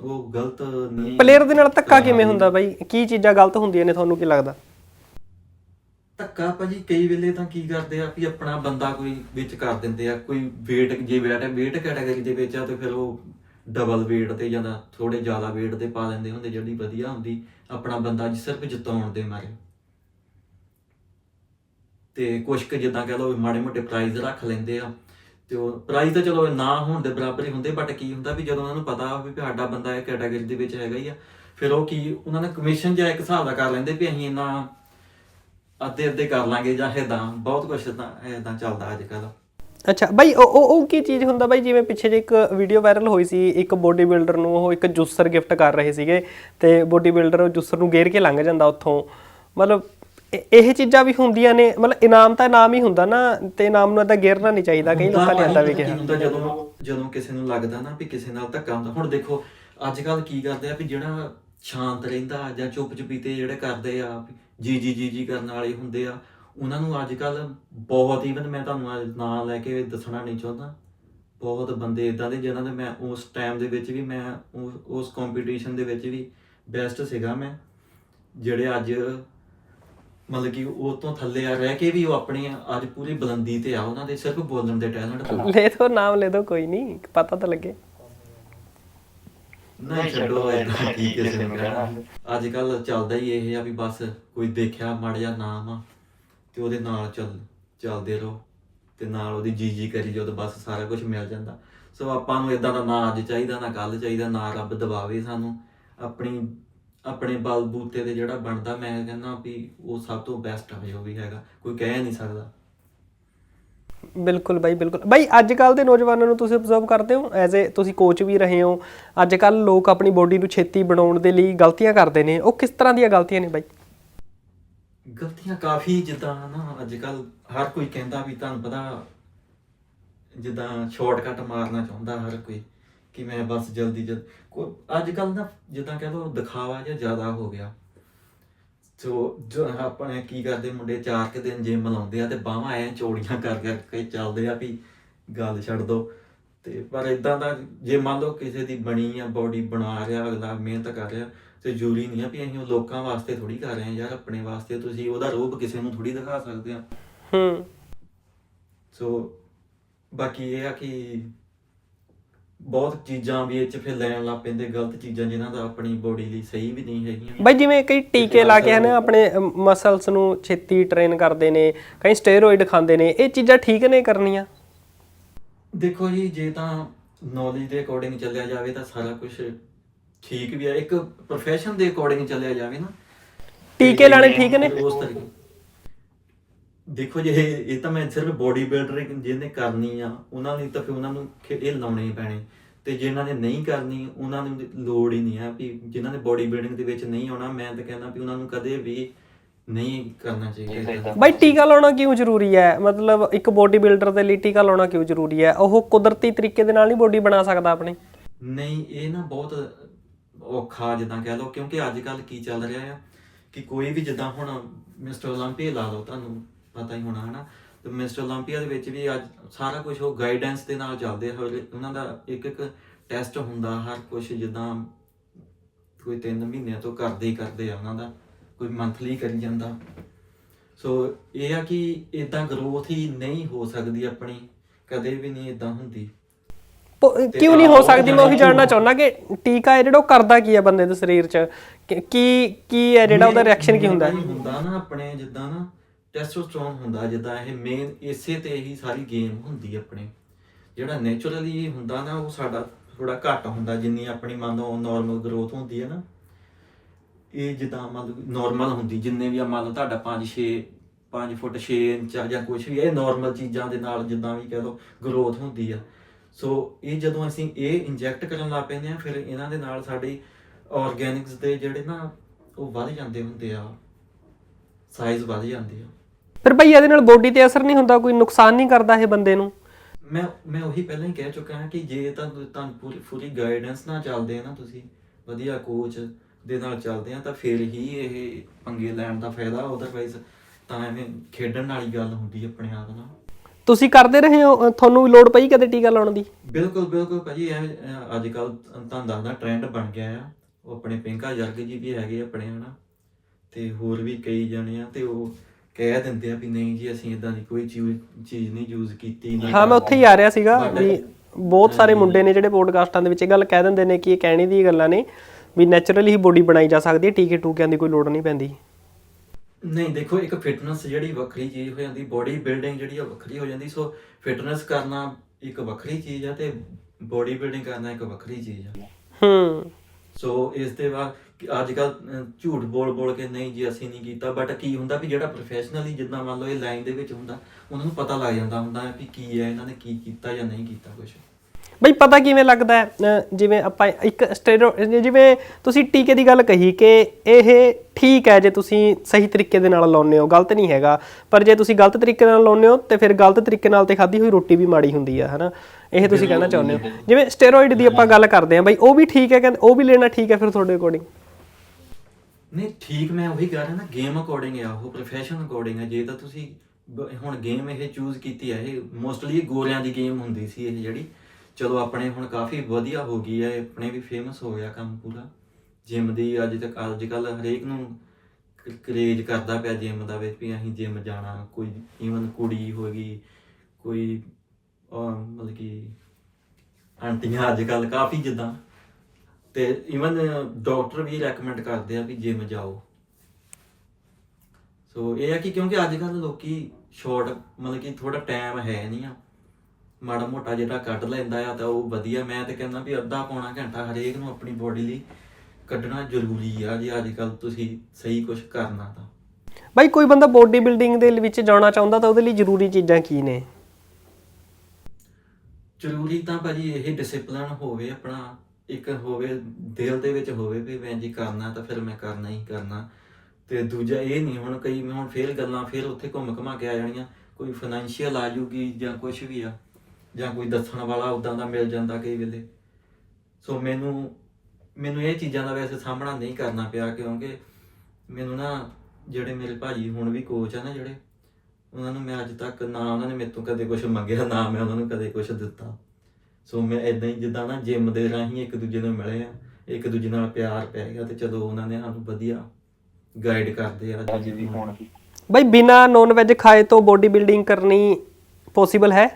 ਉਹ ਗਲਤ ਨਹੀਂ ਪਲੇਅਰ ਦੇ ਨਾਲ ਧੱਕਾ ਕਿਵੇਂ ਹੁੰਦਾ ਬਾਈ? ਕੀ ਚੀਜ਼ਾਂ ਗਲਤ ਹੁੰਦੀਆਂ ਨੇ ਤੁਹਾਨੂੰ ਕੀ ਲੱਗਦਾ? ਧੱਕਾ ਭਾਜੀ, ਕਈ ਵੇਲੇ ਤਾਂ ਕੀ ਕਰਦੇ ਆ ਵੀ ਆਪਣਾ ਬੰਦਾ ਕੋਈ ਵਿੱਚ ਕਰ ਦਿੰਦੇ ਆ, ਕੋਈ weight ਜੇ weight weight ਕੈਟਾਗਰੀ ਦੇ ਵਿੱਚ ਆ ਤੇ ਫਿਰ ਉਹ ਡਬਲ weight ਤੇ ਜਾਂ ਥੋੜੇ ਜ਼ਿਆਦਾ weight ਤੇ ਪਾ ਦਿੰਦੇ ਹੁੰਦੇ, ਜਿਹੜੀ ਵਧੀਆ ਹੁੰਦੀ, ਆਪਣਾ ਬੰਦਾ ਸਿਰਫ ਜਿਤਾਉਣ ਦੇ ਮਾਰੇ। ਤੇ ਕੁਛ ਕੁ ਜਿੱਦਾਂ ਕਹ ਲਓ ਮਾੜੇ ਮੋਟੇ ਪ੍ਰਾਈਜ਼ ਰੱਖ ਲੈਂਦੇ ਆ, ਤੇ ਉਹ ਪ੍ਰਾਈਜ਼ ਤਾਂ ਚਲੋ ਨਾ ਹੋਣ ਦੇ ਬਰਾਬਰ ਹੀ ਹੁੰਦੇ ਬਟ ਕੀ ਹੁੰਦਾ ਵੀ ਜਦੋਂ ਉਹਨਾਂ ਨੂੰ ਪਤਾ ਵੀ ਸਾਡਾ ਬੰਦਾ ਇਹ ਕੈਟਾਗਰੀ ਦੇ ਵਿੱਚ ਹੈਗਾ ਹੀ ਆ, ਫਿਰ ਉਹ ਕੀ, ਉਹਨਾਂ ਨੇ ਕਮਿਸ਼ਨ ਜਾਂ ਇੱਕ ਹਿਸਾਬ ਦਾ ਕਰ ਲੈਂਦੇ ਵੀ ਅਸੀਂ ਇੰਨਾ ਅੱਧੇ ਅੱਧੇ ਕਰ ਲਾਂਗੇ ਜਾਂ ਏਦਾਂ ਬਹੁਤ ਕੁਝ ਇਦਾਂ ਇਦਾਂ ਚੱਲਦਾ ਅੱਜ ਕੱਲ ਅੱਛਾ ਬਾਈ ਉਹ ਉਹ ਉਹ ਕੀ ਚੀਜ਼ ਹੁੰਦਾ ਬਾਈ? ਜਿਵੇਂ ਪਿੱਛੇ ਜੇ ਇੱਕ ਵੀਡੀਓ ਵਾਇਰਲ ਹੋਈ ਸੀ ਇੱਕ ਬੋਡੀ ਬਿਲਡਰ ਨੂੰ ਉਹ ਇੱਕ ਜੂਸਰ ਗਿਫਟ ਕਰ ਰਹੇ ਸੀਗੇ ਤੇ ਬੋਡੀ ਬਿਲਡਰ ਉਹ ਜੂਸਰ ਨੂੰ ਗੇਰ ਕੇ ਲੰਘ ਜਾਂਦਾ ਉੱਥੋਂ। ਮਤਲਬ ਇਹ- ਚੀਜ਼ਾਂ ਵੀ ਹੁੰਦੀਆਂ ਨੇ ਮਤਲਬ ਇਨਾਮ ਤਾਂ ਇਨਾਮ ਹੀ ਹੁੰਦਾ ਨਾ ਤੇ ਇਨਾਮ ਨੂੰ ਏਦਾਂ ਗੇਰਨਾ ਨਹੀਂ ਚਾਹੀਦਾ ਕਈ ਲੋਕਾਂ ਨੇ ਏਦਾਂ ਵੀ ਕਿਹਾ। ਹੁੰਦਾ ਜਦੋਂ ਜਦੋਂ ਕਿਸੇ ਨੂੰ ਲੱਗਦਾ ਨਾ ਵੀ ਕਿਸੇ ਨਾਲ ਧੱਕਾ ਹੁੰਦਾ ਹੁਣ ਦੇਖੋ ਅੱਜ ਕੱਲ ਕੀ ਕਰਦੇ ਆ ਵੀ ਜਿਹੜਾ ਸ਼ਾਂਤ ਰਹਿੰਦਾ ਜਾਂ ਚੁੱਪ ਚੁਪੀਤੇ ਜਿਹੜੇ ਕਰਦੇ ਆ ਜੀ ਜੀ ਜੀ ਜੀ ਕਰਨ ਵਾਲੇ ਹੁੰਦੇ ਆ। ਉਹਨਾਂ ਨੂੰ ਅੱਜ ਕੱਲ ਬਹੁਤ ਈਵਨ ਮੈਂ ਤੁਹਾਨੂੰ ਅੱਜ ਨਾਂ ਲੈ ਕੇ ਦੱਸਣਾ ਨਹੀਂ ਚਾਹੁੰਦਾ। ਬਹੁਤ ਬੰਦੇ ਇਦਾਂ ਦੇ ਜਿਨ੍ਹਾਂ ਦੇ ਮੈਂ ਉਸ ਟਾਈਮ ਦੇ ਵਿੱਚ ਵੀ ਮੈਂ ਉਸ- ਕੰਪੀਟੀਸ਼ਨ ਦੇ ਵਿੱਚ ਵੀ ਬੈਸਟ ਸੀਗਾ ਮੈਂ। ਜਿਹੜੇ ਅੱਜ ਮਤਲਬ ਕਿ ਉਹ ਤੋਂ ਥੱਲੇ ਆ, ਰਹਿ ਕੇ ਵੀ ਉਹ ਆਪਣੀ ਅੱਜ ਪੂਰੀ ਬੁਲੰਦੀ ਤੇ ਆ ਉਹਨਾਂ ਦੇ, ਸਿਰਫ ਬੋਲਣ ਦੇ ਟੈਲੈਂਟ ਤੋਂ। ਲੈ ਦੋ ਨਾਮ ਲੈ ਦੋ, ਕੋਈ ਨਹੀਂ, ਪਤਾ ਤਾਂ ਲੱਗੇ। ਨਹੀਂ ਛੱਡੋ ਏਦਾਂ ਕੀ ਕਿਸੇ ਨੂੰ ਕਹਿਣਾ। ਅੱਜ ਕੱਲ ਚੱਲਦਾ ਹੀ ਇਹ ਆ ਵੀ ਬਸ ਕੋਈ ਦੇਖਿਆ ਮੜ ਜਾ ਨਾਮ ਆ ਤੇ ਉਹਦੇ ਨਾਲ ਚੱਲ ਚੱਲਦੇ ਰਹੋ ਤੇ ਨਾਲ ਉਹਦੀ ਜੀ ਜੀ ਕਰੀ ਜਾਓ ਤੇ ਬਸ ਸਾਰਾ ਕੁਝ ਮਿਲ ਜਾਂਦਾ। ਸੋ ਆਪਾਂ ਨੂੰ ਇਦਾਂ ਦਾ ਨਾ ਅੱਜ ਚਾਹੀਦਾ ਨਾ ਕੱਲ ਚਾਹੀਦਾ ਨਾ ਰੱਬ ਦਬਾਵੇ ਸਾਨੂੰ। ਆਪਣੀ ਆਪਣੇ ਬਲ ਬੂਤੇ ਤੇ ਜਿਹੜਾ ਬਣਦਾ ਮੈਂ ਕਹਿੰਦਾ ਵੀ ਉਹ ਸਭ ਤੋਂ ਬੈਸਟ ਆ ਜੋ ਵੀ ਹੈਗਾ। ਕੋਈ ਕਹਿ ਨਹੀਂ ਸਕਦਾ। ਬਿਲਕੁਲ ਬਾਈ ਬਿਲਕੁਲ। ਬਾਈ ਅੱਜ ਕੱਲ ਦੇ ਨੌਜਵਾਨਾਂ ਨੂੰ ਤੁਸੀਂ ਅਬਜ਼ਰਵ ਕਰਦੇ ਹੋ ਐਜ਼ ਅ ਤੁਸੀਂ ਕੋਚ ਵੀ ਰਹੇ ਹੋ ਅੱਜ ਕੱਲ ਲੋਕ ਆਪਣੀ ਬੋਡੀ ਨੂੰ ਛੇਤੀ ਬਣਾਉਣ ਦੇ ਲਈ ਗਲਤੀਆਂ ਕਰਦੇ ਨੇ। ਉਹ ਕਿਸ ਤਰ੍ਹਾਂ ਦੀਆਂ ਗਲਤੀਆਂ ਨੇ ਬਾਈ? ਗਲਤੀਆਂ ਕਾਫੀ, ਜਿੱਦਾਂ ਨਾ ਅੱਜ ਕੱਲ ਹਰ ਕੋਈ ਕਹਿੰਦਾ ਵੀ ਤੁਹਾਨੂੰ ਪਤਾ, ਜਿੱਦਾਂ ਸ਼ਾਰਟਕਟ ਮਾਰਨਾ ਚਾਹੁੰਦਾ ਹਰ ਕੋਈ, ਕਿ ਮੈਂ ਬਸ ਜਲਦੀ, ਜਲਦ। ਅੱਜ ਕੱਲ ਨਾ ਜਿੱਦਾਂ ਕਹਿ ਲਓ ਦਿਖਾਵਾ ਜਿਹਾ ਜ਼ਿਆਦਾ ਹੋ ਗਿਆ। ਸੋ ਜੋ ਆਪਣੇ ਕੀ ਕਰਦੇ ਮੁੰਡੇ ਚਾਰ ਕੁ ਦਿਨ ਜਿਮ ਲਾਉਂਦੇ ਆ ਤੇ ਬਾਹਾਂ ਐ ਚੌੜੀਆਂ ਕਰ ਕਰਕੇ ਚੱਲਦੇ ਆ ਵੀ ਗੱਲ ਛੱਡ ਦੋ। ਤੇ ਪਰ ਇਦਾਂ ਦਾ ਜੇ ਮੰਨ ਲਓ ਕਿਸੇ ਦੀ ਬਣੀ ਆ ਬੋਡੀ ਬਣਾ ਰਿਹਾ ਅਗਲਾ ਮਿਹਨਤ ਕਰ ਰਿਹਾ ਤੇ ਜ਼ਰੂਰੀ ਨਹੀਂ ਆ ਵੀ ਅਸੀਂ ਉਹ ਲੋਕਾਂ ਵਾਸਤੇ ਥੋੜੀ ਕਰ ਰਹੇ ਹਾਂ ਯਾਰ ਆਪਣੇ ਵਾਸਤੇ ਤੁਸੀਂ ਉਹਦਾ ਰੂਪ ਕਿਸੇ ਨੂੰ ਥੋੜੀ ਦਿਖਾ ਸਕਦੇ ਆ। ਹੂੰ। ਸੋ ਬਾਕੀ ਇਹ ਆ ਕਿ ਬਹੁਤ ਚੀਜ਼ਾਂ ਵੀ ਇਹ ਚ ਫਿਰ ਲੈਣ ਲੱਗ ਪੈਂਦੇ ਗਲਤ ਚੀਜ਼ਾਂ ਜਿਨ੍ਹਾਂ ਦਾ ਆਪਣੀ ਬੋਡੀ ਲਈ ਸਹੀ ਵੀ ਨਹੀਂ ਹੈਗੀਆਂ। ਬਾਈ ਜਿਵੇਂ ਕਈ ਟੀਕੇ ਲਾ ਕੇ ਹਨ ਆਪਣੇ ਮਸਲਸ ਨੂੰ ਛੇਤੀ ਟ੍ਰੇਨ ਕਰਦੇ ਨੇ ਕਈ ਸਟੇਰੋਇਡ ਖਾਂਦੇ ਨੇ ਇਹ ਚੀਜ਼ਾਂ ਠੀਕ ਨੇ ਕਰਨੀਆਂ? ਦੇਖੋ ਜੀ ਜੇ ਤਾਂ ਨੌਲੇਜ ਦੇ ਅਕੋਰਡਿੰਗ ਚੱਲਿਆ ਜਾਵੇ ਤਾਂ ਸਾਰਾ ਕੁਝ ਠੀਕ ਵੀ ਹੈ। ਇੱਕ ਪ੍ਰੋਫੈਸ਼ਨ ਦੇ ਅਕੋਰਡਿੰਗ ਚੱਲਿਆ ਜਾਵੇ ਨਾ। ਟੀਕੇ ਲਾਣੇ ਠੀਕ ਨੇ? ਉਸ ਤਰੀਕੇ ਦੇਖੋ ਜੀ ਇਹ ਇਹ ਤਾਂ ਮੈਂ ਸਿਰਫ ਬੋਡੀ ਬਿਲਡਰ ਜਿਹਨੇ ਕਰਨੀ ਆ ਉਹਨਾਂ ਲਈ ਤਾਂ ਫਿਰ ਉਹਨਾਂ ਨੂੰ ਖੇ- ਇਹ ਲਾਉਣੇ ਹੀ ਪੈਣੇ ਤੇ ਜਿਨ੍ਹਾਂ ਨੇ ਨਹੀਂ ਕਰਨੀ ਉਹਨਾਂ ਨੂੰ ਤੇ ਲੋੜ ਹੀ ਨਹੀਂ ਹੈ ਵੀ ਜਿਨ੍ਹਾਂ ਨੇ ਬੋਡੀ ਬਿਲਡਿੰਗ ਦੇ ਵਿੱਚ ਨਹੀਂ ਆਉਣਾ ਮੈਂ ਤਾਂ ਕਹਿੰਦਾ ਵੀ ਉਹਨਾਂ ਨੂੰ ਕਦੇ ਵੀ ਨਹੀਂ ਕਰਨਾ ਚਾਹੀਦਾ ਏਦਾਂ। ਬਾਈ ਟੀਕਾ ਲਾਉਣਾ ਕਿਉਂ ਜ਼ਰੂਰੀ ਹੈ ਮਤਲਬ ਇੱਕ ਬੋਡੀ ਬਿਲਡਰ ਦੇ ਲਈ ਟੀਕਾ ਲਾਉਣਾ ਕਿਉਂ ਜ਼ਰੂਰੀ ਹੈ ਉਹ ਕੁਦਰਤੀ ਤਰੀਕੇ ਦੇ ਨਾਲ ਨਹੀਂ ਬੋਡੀ ਬਣਾ ਸਕਦਾ ਆਪਣੀ ਨਹੀਂ ਇਹ ਨਾ ਬਹੁਤ ਔਖਾ ਜਿੱਦਾਂ ਕਹਿ ਲਓ ਕਿਉਂਕਿ ਅੱਜ ਕੱਲ ਕੀ ਚੱਲ ਰਿਹਾ ਆ ਕਿ ਕੋਈ ਵੀ ਜਿੱਦਾਂ ਹੁਣ ਮਿਸਟਰ 올림픽 ਲਾ ਲਓ ਤੁਹਾਨੂੰ ਪਤਾ ਹੀ ਹੋਣਾ ਹਨਾ ਤੇ ਮਿਸਟਰ 올림픽 ਦੇ ਵਿੱਚ ਵੀ ਅੱਜ ਸਾਰਾ ਕੁਝ ਉਹ ਗਾਈਡੈਂਸ ਦੇ ਨਾਲ ਚੱਲਦੇ ਆ ਹਰ- ਉਹਨਾਂ ਦਾ ਇੱਕ ਇੱਕ ਟੈਸਟ ਹੁੰਦਾ ਹਰ ਕੁਝ ਜਿੱਦਾਂ ਕੋਈ 3 ਮਹੀਨਿਆਂ ਤੋਂ ਕਰਦੇ ਹੀ ਕਰਦੇ ਆ ਉਹਨਾਂ ਦਾ ਕੋਈ ਮੰਥਲੀ ਕਰੀ ਜਾਂਦਾ ਸੋ ਇਹ ਆ ਕਿ ਇਦਾਂ ਗਰੋਥ ਹੀ ਨਹੀਂ ਹੋ ਸਕਦੀ ਆਪਣੀ ਕਦੇ ਵੀ ਨਹੀਂ ਇਦਾਂ ਹੁੰਦੀ ਪ- ਕਿਉਂ ਨਹੀਂ ਹੋ ਸਕਦੀ ਮੈਂ ਉਹੀ ਜਾਣਨਾ ਚਾਹੁੰਦਾ ਕਿ ਟੀਕਾ ਹੈ ਜਿਹੜਾ ਉਹ ਕਰਦਾ ਕੀ ਹੈ ਬੰਦੇ ਦੇ ਸਰੀਰ 'ਚ ਕਿ- ਕੀ ਕੀ ਹੈ ਜਿਹੜਾ ਉਹਦਾ ਰਿਐਕਸ਼ਨ ਕੀ ਹੁੰਦਾ ਹੈ? ਮੇਨ ਹੁੰਦਾ ਨਾ ਆਪਣੇ ਜਿੱਦਾਂ ਨਾ ਟੈਸਟੋਸਟੈਰੋਨ ਹੁੰਦਾ ਜਿੱਦਾਂ ਇਹ ਮੇਨ ਇਸੇ ਤੇ ਹੀ ਸਾਰੀ ਗੇਮ ਹੁੰਦੀ ਆਪਣੇ। ਜਿਹੜਾ ਨੇਚਰਲੀ ਹੁੰਦਾ ਨਾ, ਉਹ ਸਾਡਾ ਥੋੜਾ ਘੱਟ ਹੁੰਦਾ, ਜਿੰਨੀ ਆਪਣੀ ਮੰਨ ਲਓ ਨਾਰਮਲ ਗਰੋਥ ਹੁੰਦੀ ਹੈ ਨਾ। ਇਹ ਜਿੱਦਾਂ ਮੰਨ ਲਓ ਨਾਰਮਲ ਹੁੰਦੀ, ਜਿੰਨੇ ਵੀ ਆ ਮੰਨ ਲਓ ਤੁਹਾਡਾ 5 6 5 ਫੁੱਟ 6 ਇੰਚ ਜਾਂ ਕੁਝ ਵੀ ਇਹ ਨਾਰਮਲ ਚੀਜ਼ਾਂ ਦੇ ਨਾਲ ਜਿੱਦਾਂ ਵੀ ਕਹਿ ਲਓ ਗਰੋਥ ਹੁੰਦੀ ਆ। ਸੋ ਇਹ ਜਦੋਂ ਅਸੀਂ ਇਹ ਇੰਜੈਕਟ ਕਰਨ ਲੱਗ ਪੈਂਦੇ ਆ, ਫਿਰ ਇਹਨਾਂ ਦੇ ਨਾਲ ਸਾਡੀ ਆਰਗੈਨਿਕਸ ਦੇ ਜਿਹੜੇ ਨਾ, ਉਹ ਵੱਧ ਜਾਂਦੇ ਹੁੰਦੇ ਆ। ਸਾਈਜ਼ ਵੱਧ ਜਾਂਦੇ ਆ। ਫਿਰ ਭਈ ਇਹਦੇ ਨਾਲ ਬੋਡੀ ਤੇ ਅਸਰ ਨਹੀਂ ਹੁੰਦਾ ਕੋਈ ਨੁਕਸਾਨ ਨਹੀਂ ਕਰਦਾ ਇਹ ਬੰਦੇ ਨੂੰ। ਮੈਂ ਮੈਂ ਉਹੀ ਪਹਿਲਾਂ ਹੀ ਕਹਿ ਚੁੱਕਾ ਹਾਂ ਕਿ ਜੇ ਤਾਂ ਤੁ- ਤੁਹਾਨੂੰ ਪੂਰੀ ਪੂਰੀ ਗਾਈਡੈਂਸ ਨਾਲ ਚੱਲਦੇ ਆ ਨਾ ਤੁਸੀਂ ਵਧੀਆ ਕੋਚ ਦੇ ਨਾਲ ਚੱਲਦੇ ਆ ਤਾਂ ਫਿਰ ਹੀ ਇਹ ਪੰਗੇ ਲੈਣ ਦਾ ਫਾਇਦਾ ਅਦਰਵਾਈਜ਼ ਤਾਂ ਐਵੇਂ ਖੇਡਣ ਵਾਲੀ ਗੱਲ ਹੁੰਦੀ ਆਪਣੇ ਆਪ ਨਾਲ। ਤੁਸੀਂ ਕਰਦੇ ਰਹੇ ਹੋ ਅ, ਤੁਹਾਨੂੰ ਵੀ ਲੋੜ ਪਈ ਕਦੇ ਟੀਕਾ ਲਾਉਣ ਦੀ? ਬਿਲਕੁਲ ਬਿਲਕੁਲ ਭਾਜੀ ਐਵੇਂ ਅਹ, ਅੱਜ ਕੱਲ ਤੁਹਾਨੂੰ ਦੱਸਦਾ ਟ੍ਰੈਂਡ ਬਣ ਗਿਆ ਆ। ਉਹ ਆਪਣੇ ਪਿੰਕਾ ਜਰਗ ਜੀ ਵੀ ਹੈਗੇ ਆਪਣੇ ਹਨਾ ਤੇ ਹੋਰ ਵੀ ਕਈ ਜਣੇ ਆ ਤੇ ਉਹ ਕਹਿ ਦਿੰਦੇ ਆ ਵੀ ਨਹੀਂ ਜੀ ਅਸੀਂ ਇਦਾਂ ਦੀ ਕੋਈ ਚੀਜ਼ ਚੀਜ਼ ਨਹੀਂ ਯੂਜ਼ ਕੀਤੀ ਨਾ ਹਾਂ ਮੈਂ ਉੱਥੇ ਹੀ ਆ ਰਿਹਾ ਸੀਗਾ ਵੀ ਬਹੁਤ ਸਾਰੇ ਮੁੰਡੇ ਨੇ ਜਿਹੜੇ ਪੋਡਕਾਸਟਾਂ ਦੇ ਵਿੱਚ ਇਹ ਗੱਲ ਕਹਿ ਦਿੰਦੇ ਨੇ ਕਿ ਇਹ ਕਹਿਣੀ ਦੀ ਗੱਲਾਂ ਨੇ ਵੀ ਨੈਚੁਰਲੀ ਹੀ ਬੋਡੀ ਬਣਾਈ ਜਾ ਸਕਦੀ ਹੈ ਟੀਕੇ ਟੂਕਿਆਂ ਦੀ ਕੋਈ ਲੋੜ ਨਹੀਂ ਪੈਂਦੀ। ਨਹੀਂ ਦੇਖੋ ਇੱਕ ਫਿਟਨੈਸ ਜਿਹੜੀ ਵੱਖਰੀ ਚੀਜ਼ ਹੋ ਜਾਂਦੀ ਬੋਡੀ ਬਿਲਡਿੰਗ ਜਿਹੜੀ ਆ ਵੱਖਰੀ ਹੋ ਜਾਂਦੀ ਸੋ ਫਿਟਨੈਸ ਕਰਨਾ ਇੱਕ ਵੱਖਰੀ ਚੀਜ਼ ਆ ਤੇ ਬੋਡੀ ਬਿਲਡਿੰਗ ਕਰਨਾ ਇੱਕ ਵੱਖਰੀ ਚੀਜ਼ ਆ। ਹੂੰ। ਸੋ ਇਸ ਦੇ ਬਾਅਦ ਅੱਜ ਕੱਲ ਝੂਠ ਬੋਲ ਬੋਲ ਕੇ ਨਹੀਂ ਜੀ ਅਸੀਂ ਨਹੀਂ ਕੀਤਾ। ਬਟ ਕੀ ਹੁੰਦਾ ਵੀ ਜਿਹੜਾ ਪ੍ਰੋਫੈਸ਼ਨਲੀ ਜਿੱਦਾਂ ਮੰਨ ਲਓ ਇਹ ਲਾਈਨ ਦੇ ਵਿੱਚ ਹੁੰਦਾ ਉਹਨਾਂ ਨੂੰ ਪਤਾ ਲੱਗ ਜਾਂਦਾ ਹੁੰਦਾ ਵੀ ਕੀ ਹੈ ਇਹਨਾਂ ਨੇ ਕੀ ਕੀਤਾ ਜਾਂ ਨਹੀਂ ਕੀਤਾ ਕੁਝ ਬਈ ਪਤਾ ਕਿਵੇਂ ਲੱਗਦਾ ਜਿਵੇਂ ਆਪਾਂ ਇੱਕ ਸਟੇਰੋ ਜਿਵੇਂ ਤੁਸੀਂ ਟੀਕੇ ਦੀ ਗੱਲ ਕਹੀ ਕਿ ਇਹ ਠੀਕ ਹੈ ਜੇ ਤੁਸੀਂ ਸਹੀ ਤਰੀਕੇ ਦੇ ਨਾਲ ਲਾਉਂਦੇ ਹੋ ਗਲਤ ਨਹੀਂ ਹੈਗਾ। ਪਰ ਜੇ ਤੁਸੀਂ ਗਲਤ ਤਰੀਕੇ ਨਾਲ ਲਾਉਂਦੇ ਹੋ ਤੇ ਫਿਰ ਗਲਤ ਤਰੀਕੇ ਨਾਲ ਤੇ ਖਾਧੀ ਹੋਈ ਰੋਟੀ ਵੀ ਮਾੜੀ ਹੁੰਦੀ ਆ ਹਨਾ? ਇਹ ਤੁਸੀਂ ਕਹਿਣਾ ਚਾਹੁੰਦੇ ਹੋ। ਜਿਵੇਂ ਸਟੇਰੋਇਡ ਦੀ ਆਪਾਂ ਗੱਲ ਕਰਦੇ ਹਾਂ ਬਈ ਉਹ ਵੀ ਠੀਕ ਹੈ ਕਹਿੰਦੇ ਉਹ ਵੀ ਲੈਣਾ ਠੀਕ ਹੈ ਫਿਰ ਤੁਹਾਡੇ ਅਕੋਰਡਿੰਗ ਨਹੀਂ ਠੀਕ ਮੈਂ ਉਹੀ ਕਹਿ ਰਿਹਾ ਨਾ ਗੇਮ ਅਕੋਰਡਿੰਗ ਆ ਉਹ ਪ੍ਰੋਫੈਸ਼ਨ ਅਕੋਰਡਿੰਗ ਆ। ਜੇ ਤਾਂ ਤੁਸੀਂ ਬ- ਹੁਣ ਗੇਮ ਇਹ ਚੂਜ਼ ਕੀਤੀ ਹੈ ਇਹ ਮੋਸਟਲੀ ਗੋਰਿਆਂ ਦੀ ਗੇਮ ਹੁੰਦੀ ਸੀ ਇਹ ਜਿਹੜੀ। ਚਲੋ ਆਪਣੇ ਹੁਣ ਕਾਫੀ ਵਧੀਆ ਹੋ ਗਈ ਹੈ ਆਪਣੇ ਵੀ ਫੇਮਸ ਹੋ ਗਿਆ ਕੰਮ ਪੂਰਾ। ਜਿਮ ਦੀ ਅੱਜ ਤੱਕ ਅੱਜ ਕੱਲ ਹਰੇਕ ਨੂੰ ਕਰੇਜ ਕਰਦਾ ਪਿਆ ਜਿਮ ਦਾ ਵਿੱਚ ਵੀ ਅਸੀਂ ਜਿਮ ਜਾਣਾ ਕੋਈ ਈਵਨ ਕੁੜੀ ਹੋ ਗਈ ਕੋਈ ਅਹ, ਮਤਲਬ ਕਿ ਆਂਟੀਆਂ ਅੱਜ ਕੱਲ ਕਾਫੀ ਜਿੱਦਾਂ। ਤੇ ਇਵਨ ਡਾਕਟਰ ਵੀ ਰეკਮੈਂਡ ਕਰਦੇ ਆ ਵੀ ਜਿਮ ਜਾਓ। ਸੋ ਇਹ ਹੈ ਕਿ ਕਿਉਂਕਿ ਅੱਜ ਕੱਲ ਲੋਕੀ ਸ਼ਾਰਟ ਮਤਲਬ ਕਿ ਥੋੜਾ ਟਾਈਮ ਹੈ ਨਹੀਂ ਆ। ਮਾੜਾ ਮੋਟਾ ਜਿਹੜਾ ਕੱਢ ਲੈਂਦਾ ਆ ਤਾਂ ਉਹ ਵਧੀਆ। ਮੈਂ ਤੇ ਕਹਿੰਦਾ ਵੀ ਅੱਧਾ ਪੌਣਾ ਘੰਟਾ ਹਰੇਕ ਨੂੰ ਆਪਣੀ ਬੋਡੀ ਲਈ ਕੱਢਣਾ ਜ਼ਰੂਰੀ ਆ ਜੇ ਅੱਜ ਕੱਲ ਤੁਸੀਂ ਸਹੀ ਕੁਝ ਕਰਨਾ ਤਾਂ। ਬਈ ਕੋਈ ਬੰਦਾ ਬੋਡੀ ਬਿਲਡਿੰਗ ਦੇ ਵਿੱਚ ਜਾਣਾ ਚਾਹੁੰਦਾ ਤਾਂ ਉਹਦੇ ਲਈ ਜ਼ਰੂਰੀ ਚੀਜ਼ਾਂ ਕੀ ਨੇ? ਜ਼ਰੂਰੀ ਤਾਂ ਭਾਜੀ ਇਹ ਡਿਸਪਲਿਨ ਹੋਵੇ ਆਪਣਾ। ਇੱਕ ਹੋਵੇ, ਦਿਲ ਦੇ ਵਿੱਚ ਹੋਵੇ ਵੀ ਮੈਂ ਜੀ ਕਰਨਾ, ਤਾਂ ਫਿਰ ਮੈਂ ਕਰਨਾ ਹੀ ਕਰਨਾ। ਤੇ ਦੂਜਾ ਇਹ ਨਹੀਂ, ਹੁਣ ਕਈ ਮੈਂ ਹੁਣ ਫੇਰ ਗੱਲਾਂ ਫੇਰ ਉੱਥੇ ਘੁੰਮ ਘਮਾ ਕੇ ਆ ਜਾਣੀਆਂ। ਕੋਈ ਫਾਈਨੈਂਸ਼ੀਅਲ ਆ ਜੂਗੀ ਜਾਂ ਕੁਝ ਵੀ ਆ, ਜਾਂ ਕੋਈ ਦੱਸਣ ਵਾਲਾ ਉਦਾਂ ਦਾ ਮਿਲ ਜਾਂਦਾ ਕਈ ਵੇਲੇ। ਸੋ ਮੈਨੂੰ ਮੈਨੂੰ ਇਹ ਚੀਜ਼ਾਂ ਦਾ ਵੈਸੇ ਸਾਹਮਣਾ ਨਹੀਂ ਕਰਨਾ ਪਿਆ, ਕਿਉਂਕਿ ਮੈਨੂੰ ਨਾ ਜਿਹੜੇ ਮੇਰੇ ਭਾਜੀ ਹੁਣ ਵੀ ਕੋਚ ਆ ਨਾ ਜਿਹੜੇ, ਉਹਨਾਂ ਨੂੰ ਮੈਂ ਅੱਜ ਤੱਕ ਨਾ ਉਹਨਾਂ ਨੇ ਮੇਰੇ ਤੋਂ ਕਦੇ ਕੁਝ ਮੰਗਿਆ, ਨਾ ਮੈਂ ਉਹਨਾਂ ਨੂੰ ਕਦੇ ਕੁਝ ਦਿੱਤਾ। ਸੋ ਮੈਂ ਇਦਾਂ ਹੀ ਜਿੱਦਾਂ ਨਾ ਜਿਮ ਦੇ ਰਾਹੀਂ ਇੱਕ ਦੂਜੇ ਨੂੰ ਮਿਲੇ ਆ ਇੱਕ ਦੂਜੇ ਨਾਲ ਪਿਆਰ ਪੈ ਗਿਆ ਤੇ ਜਦੋਂ ਉਹਨਾਂ ਨੇ ਸਾਨੂੰ ਵਧੀਆ ਗਾਈਡ ਕਰਦੇ ਆ ਅੱਜ ਵੀ ਹੁਣ ਬਈ ਬਿਨਾ ਨੌਨ ਵੈਜ ਖਾਏ ਤੋਂ ਬੋਡੀ ਬਿਲਡਿੰਗ ਕਰਨੀ ਪੋਸੀਬਲ ਹੈ?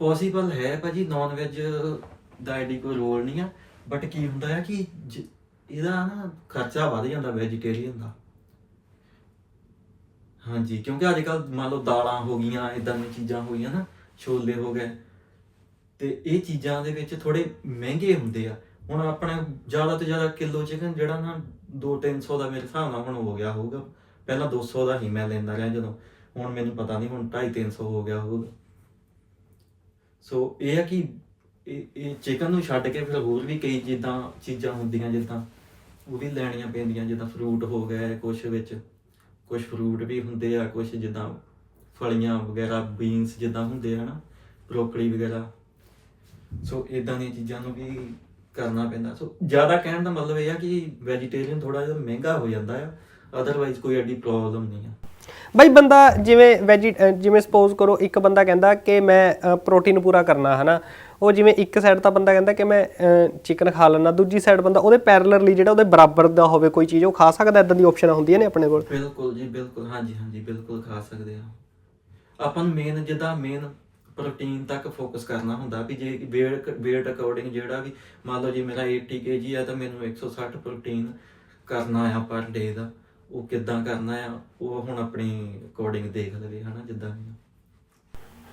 ਪੋਸੀਬਲ ਹੈ ਭਾਜੀ ਨਾਨ ਵੈਜ ਦਾ ਐਡੀ ਕੋਈ ਰੋਲ ਨਹੀਂ ਆ ਬਟ ਕੀ ਹੁੰਦਾ ਆ ਕਿ ਜ- ਇਹਦਾ ਨਾ ਖਰਚਾ ਵੱਧ ਜਾਂਦਾ ਵੈਜੀਟੇਰੀਅਨ ਦਾ। ਹਾਂਜੀ ਕਿਉਂਕਿ ਅੱਜ ਕੱਲ ਮੰਨ ਲਓ ਦਾਲਾਂ ਹੋ ਗਈਆਂ ਇਦਾਂ ਦੀਆਂ ਚੀਜ਼ਾਂ ਹੋ ਗਈਆਂ ਨਾ ਛੋਲੇ ਹੋ ਗਏ ਤੇ ਇਹ ਚੀਜ਼ਾਂ ਦੇ ਵਿੱਚ ਥੋੜੇ ਮਹਿੰਗੇ ਹੁੰਦੇ ਆ। ਹੁਣ ਆਪਣੇ ਜ਼ਿਆਦਾ ਤੋਂ ਜ਼ਿਆਦਾ ਕਿਲੋ ਚਿਕਨ ਜਿਹੜਾ ਨਾ 2-300 ਦਾ ਮੇਰੇ ਹਿਸਾਬ ਨਾਲ ਹੁਣ ਹੋ ਗਿਆ ਹੋਊਗਾ। ਪਹਿਲਾਂ 200 ਦਾ ਹੀ ਮੈਂ ਲੈਂਦਾ ਰਿਹਾ ਜਦੋਂ। ਹੁਣ ਮੈਨੂੰ ਪਤਾ ਨਹੀਂ ਹੁਣ 250 ਹੋ ਗਿਆ ਹੋਊਗਾ। ਸੋ ਇਹ ਆ ਕਿ ਇਹ ਇਹ ਚਿਕਨ ਨੂੰ ਛੱਡ ਕੇ ਫਿਰ ਹੋਰ ਵੀ ਕਈ ਜਿੱਦਾਂ ਚੀਜ਼ਾਂ ਹੁੰਦੀਆਂ ਜਿੱਦਾਂ ਉਹ ਵੀ ਲੈਣੀਆਂ ਪੈਂਦੀਆਂ ਜਿੱਦਾਂ ਫਰੂਟ ਹੋ ਗਏ ਕੁਝ ਵਿੱਚ। ਕੁਝ ਫਰੂਟ ਵੀ ਹੁੰਦੇ ਆ ਕੁਝ ਜਿੱਦਾਂ ਫਲੀਆਂ ਵਗੈਰਾ ਬੀਨਸ ਜਿੱਦਾਂ ਹੁੰਦੇ ਆ ਨਾ ਬਰੋਕਲੀ ਵਗੈਰਾ। ਸੋ ਇਦਾਂ ਦੀਆਂ ਚੀਜ਼ਾਂ ਨੂੰ ਵੀ ਕਰਨਾ ਪੈਂਦਾ। ਸੋ ਜ਼ਿਆਦਾ ਕਹਿਣ ਦਾ ਮਤਲਬ ਇਹ ਆ ਕਿ ਵੈਜੀਟੇਰੀਅਨ ਥੋੜਾ ਜਿਹਾ ਮਹਿੰਗਾ ਹੋ ਜਾਂਦਾ ਆ ਅਦਰਵਾਈਜ਼ ਕੋਈ ਐਡੀ ਪ੍ਰੋਬਲਮ ਨਹੀਂ ਆ। ਬਈ ਬੰਦਾ ਜਿਵੇਂ ਵੈਜੀ ਜਿਵੇਂ ਸਪੋਜ਼ ਕਰੋ ਇੱਕ ਬੰਦਾ ਕਹਿੰਦਾ ਕਿ ਮੈਂ ਪ੍ਰੋਟੀਨ ਪੂਰਾ ਕਰਨਾ ਹਨਾ? ਉਹ ਜਿਵੇਂ ਇੱਕ ਸਾਈਡ ਤਾਂ ਬੰਦਾ ਕਹਿੰਦਾ ਕਿ ਮੈਂ ਚਿਕਨ ਖਾ ਲੈਣਾ ਦੂਜੀ ਸਾਈਡ ਬੰਦਾ ਉਹਦੇ ਪੈਰਲਰਲੀ ਜਿਹੜਾ ਉਹਦੇ ਬਰਾਬਰ ਦਾ ਹੋਵੇ ਕੋਈ ਚੀਜ਼ ਉਹ ਖਾ ਸਕਦਾ ਇਦਾਂ ਦੀ ਆਪਸ਼ਨਾਂ ਹੁੰਦੀਆਂ ਨੇ ਆਪਣੇ ਕੋਲ? ਬਿਲਕੁਲ ਜੀ ਬਿਲਕੁਲ। ਹਾਂਜੀ ਹਾਂਜੀ ਬਿਲਕੁਲ ਖਾ ਸਕਦੇ ਆ। ਆਪਾਂ ਨੂੰ ਮੇਨ ਜਿੱਦਾਂ ਮੇਨ ਪ੍ਰੋਟੀਨ ਤੱਕ ਫੋਕਸ ਕਰਨਾ ਹੁੰਦਾ ਵੀ ਜੇ weight weight ਅਕੋਰਡਿੰਗ ਜਿਹੜਾ ਵੀ ਮੰਨ ਲਓ ਜੇ ਮੇਰਾ 80 kg ਆ ਤਾਂ ਮੈਨੂੰ 160 ਪ੍ਰੋਟੀਨ ਕਰਨਾ ਆ ਪਰ ਡੇ ਦਾ। ਉਹ ਕਿੱਦਾਂ ਕਰਨਾ ਆ ਉਹ ਹੁਣ ਆਪਣੀ ਅਕੋਰਡਿੰਗ ਦੇਖ ਲਵੇ ਹਨਾ ਜਿੱਦਾਂ ਵੀ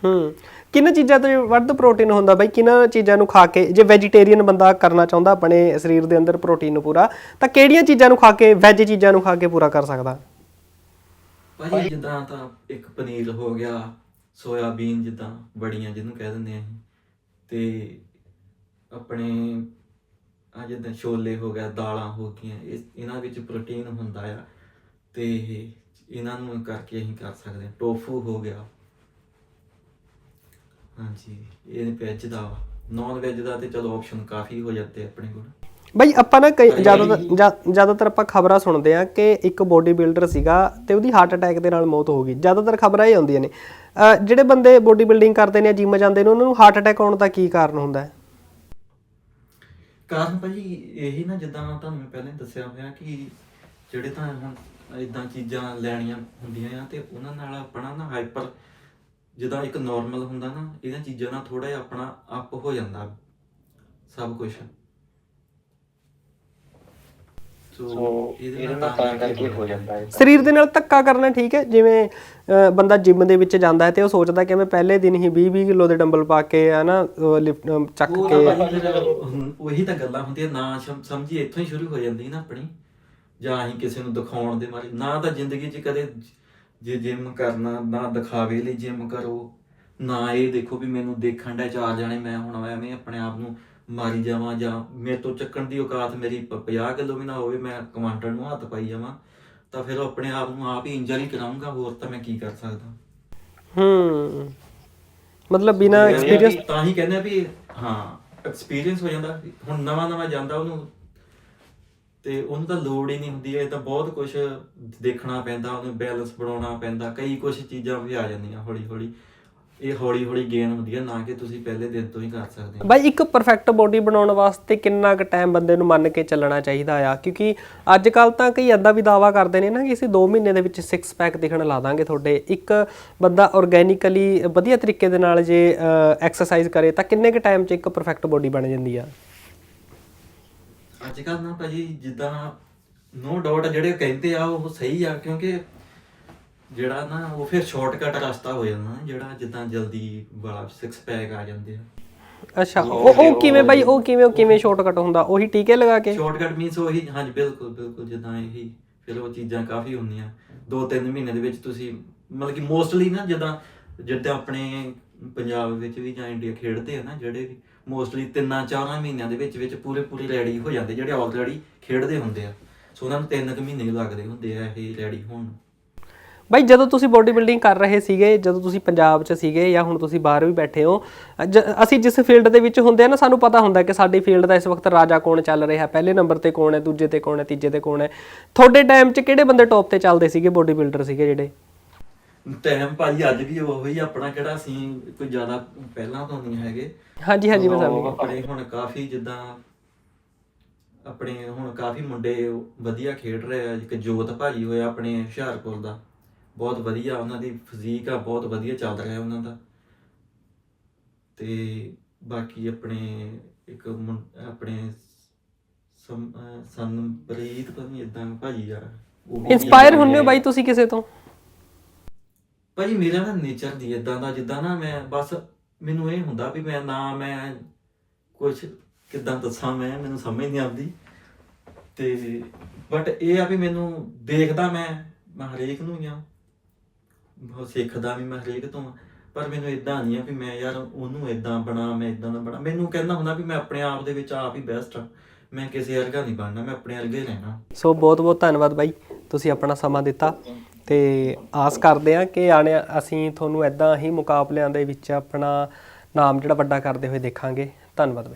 ਹੂੰ। ਕਿੰਨਾ ਚੀਜ਼ਾਂ ਤੋਂ ਵੱਧ ਪ੍ਰੋਟੀਨ ਹੁੰਦਾ ਬਾਈ? ਕਿੰਨਾ ਚੀਜ਼ਾਂ ਨੂੰ ਖਾ ਕੇ ਜੇ ਵੈਜੀਟੇਰੀਅਨ ਬੰਦਾ ਕਰਨਾ ਚਾਹੁੰਦਾ ਆਪਣੇ ਸਰੀਰ ਦੇ ਅੰਦਰ ਪ੍ਰੋਟੀਨ ਨੂੰ ਪੂਰਾ ਤਾਂ ਕਿਹੜੀਆਂ ਚੀਜ਼ਾਂ ਨੂੰ ਖਾ ਕੇ ਵੈਜ ਚੀਜ਼ਾਂ ਨੂੰ ਖਾ ਕੇ ਪੂਰਾ ਕਰ ਸਕਦਾ? ਭਾਜੀ ਜਿੱਦਾਂ ਤਾਂ ਇੱਕ ਪਨੀਰ ਹੋ ਗਿਆ ਸੋਇਆਬੀਨ ਜਿੱਦਾਂ ਬੜੀਆਂ ਜਿਹਨੂੰ ਕਹਿ ਦਿੰਦੇ ਆ ਅਸੀਂ, ਤੇ ਆਪਣੇ ਆ ਜਿੱਦਾਂ ਛੋਲੇ ਹੋ ਗਿਆ, ਦਾਲਾਂ ਹੋ ਗਈਆਂ ਇਸ ਇਹਨਾਂ ਵਿੱਚ ਪ੍ਰੋਟੀਨ ਹੁੰਦਾ ਆ, ਤੇ ਇਹਨਾਂ ਨੂੰ ਕਰਕੇ ਅਸੀਂ ਕਰ ਸਕਦੇ ਹਾਂ ਟੋਫੂ ਹੋ ਗਿਆ। ਹਾਂਜੀ, ਇਹ ਵੈਜ ਦਾ ਵਾ। ਨਾਨ ਵੈਜ ਦਾ ਤੇ ਚਲੋ ਆਪਸ਼ਨ ਕਾਫੀ ਹੋ ਜਾਂਦੇ ਆਪਣੇ ਕੋਲ। ਬਾਈ ਆਪਾਂ ਨਾ ਕਈ ਜ਼ਿਆਦਾਤਰ ਜ਼ਿਆ- ਜ਼ਿਆਦਾਤਰ ਆਪਾਂ ਖਬਰਾਂ ਸੁਣਦੇ ਆ ਕਿ ਇੱਕ ਬੋਡੀ ਬਿਲਡਰ ਸੀਗਾ ਤੇ ਉਹਦੀ ਹਾਰਟ ਅਟੈਕ ਦੇ ਨਾਲ ਮੌਤ ਹੋ ਗਈ। ਜ਼ਿਆਦਾਤਰ ਖਬਰਾਂ ਇਹ ਆਉਂਦੀਆਂ ਨੇ। ਜਿਹੜੇ ਬੰਦੇ ਬੋਡੀ ਬਿਲਡਿੰਗ ਕਰਦੇ ਨੇ ਜਿਮ ਜਾਂਦੇ ਨੇ ਉਹਨਾਂ ਨੂੰ ਹਾਰਟ ਅਟੈਕ ਆਉਣ ਦਾ ਕੀ ਕਾਰਨ ਹੁੰਦਾ ਹੈ? ਕਾਰਨ ਭਾਜੀ ਇਹੀ ਨਾ ਜਿੱਦਾਂ ਤੁਹਾਨੂੰ ਮੈਂ ਪਹਿਲਾਂ ਹੀ ਦੱਸਿਆ ਹੋਇਆ ਕਿ ਜਿਹੜੇ ਤਾਂ ਹੁਣ ਇਦਾਂ ਚੀਜ਼ਾਂ ਲੈਣੀਆਂ ਹੁੰਦੀਆਂ ਆ ਤੇ ਉਹਨਾਂ ਨਾਲ ਆਪਣਾ ਨਾ ਹਾਈਪਰ ਜਿੱਦਾਂ ਇੱਕ ਨਾਰਮਲ ਹੁੰਦਾ ਨਾ ਇਹਨਾਂ ਚੀਜ਼ਾਂ ਨਾਲ ਥੋੜਾ ਜਿਹਾ ਆਪਣਾ ਅਪ ਹੋ ਜਾਂਦਾ ਸਭ ਕੁਝ ਸੋ ਇਹਦੇ ਨਾਲ ਤਾਂ ਕਰਕੇ ਹੋ ਜਾਂਦਾ ਹੈ। ਸਰੀਰ ਦੇ ਨਾਲ ਧੱਕਾ ਕਰਨਾ ਠੀਕ ਹੈ ਜਿਵੇਂ ਬੰਦਾ ਜਿਮ ਦੇ ਵਿੱਚ ਜਾਂਦਾ ਹੈ ਤੇ ਉਹ ਸੋਚਦਾ ਕਿ ਮੈਂ ਪਹਿਲੇ ਦਿਨ ਹੀ 20 20 ਕਿਲੋ ਦੇ ਡੰਬਲ ਪਾ ਕੇ ਹਨਾ ਲਿਫਟ ਚੱਕ ਕੇ ਉਹੀ ਤਾਂ ਗੱਲਾਂ ਹੁੰਦੀਆਂ ਨਾ ਸਮ- ਸਮਝੀ ਇੱਥੋਂ ਹੀ ਸ਼ੁਰੂ ਹੋ ਜਾਂਦੀ ਨਾ ਆਪਣੀ। ਜਾਂ ਅਸੀਂ ਕਿਸੇ ਨੂੰ ਦਿਖਾਉਣ ਦੇ ਮਾਰੇ ਨਾ ਤਾਂ ਜ਼ਿੰਦਗੀ 'ਚ ਕਦੇ ਜੇ ਜਿਮ ਕਰਨਾ ਨਾ ਦਿਖਾਵੇ ਲਈ ਜਿਮ ਕਰੋ। ਨਾ ਇਹ ਦੇਖੋ ਵੀ ਮੈਨੂੰ ਦੇਖਣ ਦਾ ਚਾਰ ਜਾਣੇ ਮੈਂ ਹੁਣ ਐਵੇਂ ਆਪਣੇ ਆਪ ਨੂੰ ਮਾਰੀ ਜਾਵਾਂ ਜਾਂ ਮੇਰੇ ਤੋਂ ਚੱਕਣ ਦੀ ਔਕਾਤ ਮੇਰੀ ਪ- 50 ਕਿਲੋ ਵੀ ਨਾ ਹੋਵੇ ਮੈਂ ਕਮਾਂਡਰ ਨੂੰ ਹੱਥ ਪਾਈ ਜਾਵਾਂ ਤਾਂ ਫਿਰ ਉਹ ਆਪਣੇ ਆਪ ਨੂੰ ਆਪ ਹੀ ਇੰਜਰੀ ਕਰਾਉਂਗਾ ਹੋਰ ਤਾਂ ਮੈਂ ਕੀ ਕਰ ਸਕਦਾ। ਹੂੰ ਮਤਲਬ ਬਿਨਾ ਇਹ ਆ ਵੀ ਐਕਸਪੀਰੀਅੰਸ ਤਾਂ ਹੀ ਕਹਿੰਦੇ ਆ ਵੀ ਹਾਂ ਐਕਸਪੀਰੀਅੰਸ ਹੋ ਜਾਂਦਾ ਹੁਣ ਨਵਾਂ ਨਵਾਂ ਜਾਂਦਾ ਉਹਨੂੰ ਤੇ ਉਹਨੂੰ ਤਾਂ ਲੋੜ ਹੀ ਨਹੀਂ ਹੁੰਦੀ ਇਹ ਤਾਂ ਬਹੁਤ ਕੁਝ ਦੇਖਣਾ ਪੈਂਦਾ ਉਹਨੂੰ ਬੈਲੈਂਸ ਬਣਾਉਣਾ ਪੈਂਦਾ ਕਈ ਕੁਝ ਚੀਜ਼ਾਂ ਵੀ ਆ ਜਾਂਦੀਆਂ ਹੌਲੀ ਹੌਲੀ ਇਹ ਹੌਲੀ ਹੌਲੀ ਗੇਨ ਹੁੰਦੀ ਹੈ ਨਾ ਕਿ ਤੁਸੀਂ ਪਹਿਲੇ ਦਿਨ ਤੋਂ ਹੀ ਕਰ ਸਕਦੇ ਹੋ। ਬਾਈ ਇੱਕ ਪਰਫੈਕਟ ਬੋਡੀ ਬਣਾਉਣ ਵਾਸਤੇ ਕਿੰਨਾ ਕੁ ਟਾਈਮ ਬੰਦੇ ਨੂੰ ਮੰਨ ਕੇ ਚੱਲਣਾ ਚਾਹੀਦਾ ਆ? ਕਿਉਂਕਿ ਅੱਜ ਕੱਲ ਤਾਂ ਕਈ ਏਦਾਂ ਵੀ ਦਾਵਾ ਕਰਦੇ ਨੇ ਨਾ ਕਿ ਅਸੀਂ 2 ਮਹੀਨੇ ਦੇ ਵਿੱਚ 6 ਪੈਕ ਦਿਖਣ ਲਾ ਦਾਂਗੇ ਤੁਹਾਡੇ। ਇੱਕ ਬੰਦਾ ਆਰਗੈਨਿਕਲੀ ਵਧੀਆ ਤਰੀਕੇ ਦੇ ਨਾਲ ਜੇ ਐਕਸਰਸਾਈਜ਼ ਕਰੇ ਤਾਂ ਕਿੰਨੇ ਕੁ ਟਾਈਮ 'ਚ ਇੱਕ ਪਰਫੈਕਟ ਬੋਡੀ ਬਣ ਜਾਂਦੀ ਆ? ਅੱਜ ਕੱਲ ਨਾ ਭਾਜੀ ਜਿੱਦਾਂ ਨੋ ਡਾਊਟ ਜਿਹੜੇ ਕਹਿੰਦੇ ਆ ਉਹ ਸਹੀ ਆ ਕਿਉਂਕਿ ਜਿਹੜਾ ਨਾ ਉਹ ਫਿਰ ਸ਼ਾਰਟਕਟ ਰਸਤਾ ਹੋ ਜਾਂਦਾ ਨਾ ਜਿਹੜਾ ਜਿੱਦਾਂ ਜਲਦੀ ਵਾਲਾ 6 ਪੈਕ ਆ ਜਾਂਦੇ ਆ। ਅੱਛਾ ਉਹ ਉਹ ਕਿਵੇਂ ਬਾਈ ਉਹ ਕਿਵੇਂ ਉਹ ਕਿਵੇਂ ਸ਼ਾਰਟਕਟ ਹੁੰਦਾ? ਉਹੀ ਟੀਕੇ ਲਗਾ ਕੇ? ਸ਼ਾਰਟਕਟ ਮੀਨਸ ਉਹੀ ਹਾਂਜੀ ਬਿਲਕੁਲ ਬਿਲਕੁਲ ਜਿੱਦਾਂ ਇਹੀ ਫਿਰ ਉਹ ਚੀਜ਼ਾਂ ਕਾਫੀ ਹੁੰਦੀਆਂ। ਦੋ ਤਿੰਨ ਮਹੀਨੇ ਦੇ ਵਿੱਚ ਤੁਸੀਂ ਮਤਲਬ ਕਿ ਮੋਸਟਲੀ ਨਾ ਜਿੱਦਾਂ ਜਿੱਦਾਂ ਆਪਣੇ ਪੰਜਾਬ ਵਿੱਚ ਵੀ ਜਾਂ ਇੰਡੀਆ ਖੇਡਦੇ ਆ ਨਾ ਜਿਹੜੇ ਵੀ ਮੋਸਟਲੀ ਤਿੰਨਾਂ ਚਾਰਾਂ ਮਹੀਨਿਆਂ ਦੇ ਵਿੱਚ ਵਿੱਚ ਪੂਰੇ ਪੂਰੇ ਰੈਡੀ ਹੋ ਜਾਂਦੇ ਜਿਹੜੇ ਆਲਰੇਡੀ ਖੇਡਦੇ ਹੁੰਦੇ ਆ। ਸੋ ਉਹਨਾਂ ਨੂੰ ਤਿੰਨ ਕੁ ਮਹੀਨੇ ਹੀ ਲੱਗਦੇ ਹੁੰਦੇ ਆ ਇਹ ਰੈਡੀ ਹੋਣ ਨੂੰ। ਬਾਈ ਜਦੋਂ ਤੁਸੀਂ ਬੋਡੀ ਬਿਲਡਿੰਗ ਕਰ ਰਹੇ ਸੀਗੇ ਜਦੋਂ ਤੁਸੀਂ ਪੰਜਾਬ 'ਚ ਸੀਗੇ ਜਾਂ ਹੁਣ ਤੁਸੀਂ ਬਾਹਰ ਵੀ ਬੈਠੇ ਹੋ ਅਸੀਂ ਜਿਸ ਫੀਲਡ ਦੇ ਵਿੱਚ ਹੁੰਦੇ ਆ ਨਾ ਸਾਨੂੰ ਪਤਾ ਹੁੰਦਾ ਕਿ ਸਾਡੀ ਫੀਲਡ ਦਾ ਇਸ ਵਕਤ ਰਾਜਾ ਕੌਣ ਚੱਲ ਰਿਹਾ ਪਹਿਲੇ ਨੰਬਰ ਤੇ ਕੌਣ ਹੈ ਦੂਜੇ ਤੇ ਕੌਣ ਹੈ ਤੀਜੇ ਤੇ ਕੌਣ ਹੈ। ਤੁਹਾਡੇ ਟਾਈਮ 'ਚ ਕਿਹੜੇ ਬੰਦੇ ਟੌਪ ਤੇ ਚੱਲਦੇ ਸੀਗੇ ਬੋਡੀ ਬਿਲਡਰ ਸੀਗੇ ਜਿਹੜੇ? ਟਾਈਮ ਭਾਜੀ ਅੱਜ ਵੀ ਉਹੀ ਆਪਣਾ ਕਿਹੜਾ ਸੀ ਕੋਈ ਜ਼ਿਆਦਾ ਪਹਿਲਾਂ ਤੋਂ ਨਹੀਂ ਹੈਗੇ। ਹਾਂਜੀ ਹਾਂਜੀ ਮੈਂ ਸਮਝ ਗਿਆ। ਆਪਣੇ ਹੁਣ ਕਾਫੀ ਜਿੱਦਾਂ ਆਪਣੇ ਹੁਣ ਕਾਫੀ ਮੁੰਡੇ ਵਧੀਆ ਖੇਡ ਰਹੇ ਆ ਇੱਕ ਜੋਤ ਭਾਜੀ ਹੋਇਆ ਆਪਣੇ ਹੁਸ਼ਿਆਰਪੁਰ ਦਾ। ਬਹੁਤ ਵਧੀਆ ਉਹਨਾਂ ਦੀ ਫਿਜ਼ੀਕ ਆ ਬਹੁਤ ਵਧੀਆ ਚੱਲ ਰਿਹਾ ਉਹਨਾਂ ਦਾ। ਤੇ ਬਾਕੀ ਆਪਣੇ ਇੱਕ ਆਪਣੇ ਸਨਪ੍ਰੀਤ ਪਤਾ ਨਹੀਂ ਇਦਾਂ ਭਾਜੀ ਵੀ ਇਨਸਪਾਇਰ ਏਦਾਂ ਹੁੰਦੇ ਹੋ ਦੇ- ਬਾਈ ਤੁਸੀਂ ਕਿਸੇ ਤੋਂ? ਭਾਜੀ ਮੇਰਾ ਨਾ ਨੇਚਰ ਦੀ ਇਦਾਂ ਦਾ ਜਿੱਦਾਂ ਨਾ ਮੈਂ ਬਸ ਮੈਨੂੰ ਇਹ ਹੁੰਦਾ ਵੀ ਮੈਂ ਨਾ ਮੈਂ ਕੁਝ ਕਿੱਦਾਂ ਦੱਸਾਂ ਮੈਂ ਮੈਨੂੰ ਸਮਝ ਨਹੀਂ ਆਉਂਦੀ। ਤੇ ਬਟ ਇਹ ਆ ਵੀ ਮੈਨੂੰ ਦੇਖਦਾ ਮੈਂ ਮੈਂ ਹਰੇਕ ਨੂੰ ਹੀ ਆ। ਬਹੁਤ ਸਿੱਖਦਾ ਵੀ ਮੈਂ ਹਰੇਕ ਤੋਂ। ਪਰ ਮੈਨੂੰ ਇਦਾਂ ਨਹੀਂ ਆ ਵੀ ਮੈਂ ਯਾਰ ਉਹਨੂੰ ਇਦਾਂ ਬਣਾ, ਮੈਂ ਇਦਾਂ ਦਾ ਬਣਾ। ਮੈਨੂੰ ਕਹਿੰਦਾ ਹੁੰਦਾ ਵੀ ਮੈਂ ਆਪਣੇ ਆਪ ਦੇ ਵਿੱਚ ਆਪ ਹੀ ਬੈਸਟ ਆ। ਮੈਂ ਕਿਸੇ ਵਰਗਾ ਨਹੀਂ ਬਣਨਾ, ਮੈਂ ਆਪਣੇ ਵਰਗਾ ਹੀ ਰਹਿਣਾ। ਸੋ ਬਹੁਤ ਬਹੁਤ ਧੰਨਵਾਦ ਬਾਈ। ਤੁਸੀਂ ਆਪਣਾ ਸਮਾਂ ਦਿੱਤਾ। ਤੇ ਆਸ ਕਰਦੇ ਆ ਕਿ ਆਣੇ, ਅਸੀਂ ਤੁਹਾਨੂੰ ਐਦਾਂ ਹੀ ਮੁਕਾਬਲਿਆਂ ਦੇ ਵਿੱਚ ਆਪਣਾ ਨਾਮ ਜਿਹੜਾ ਵੱਡਾ ਕਰਦੇ ਹੋਏ ਦੇਖਾਂਗੇ। ਧੰਨਵਾਦ ਬਾਈ।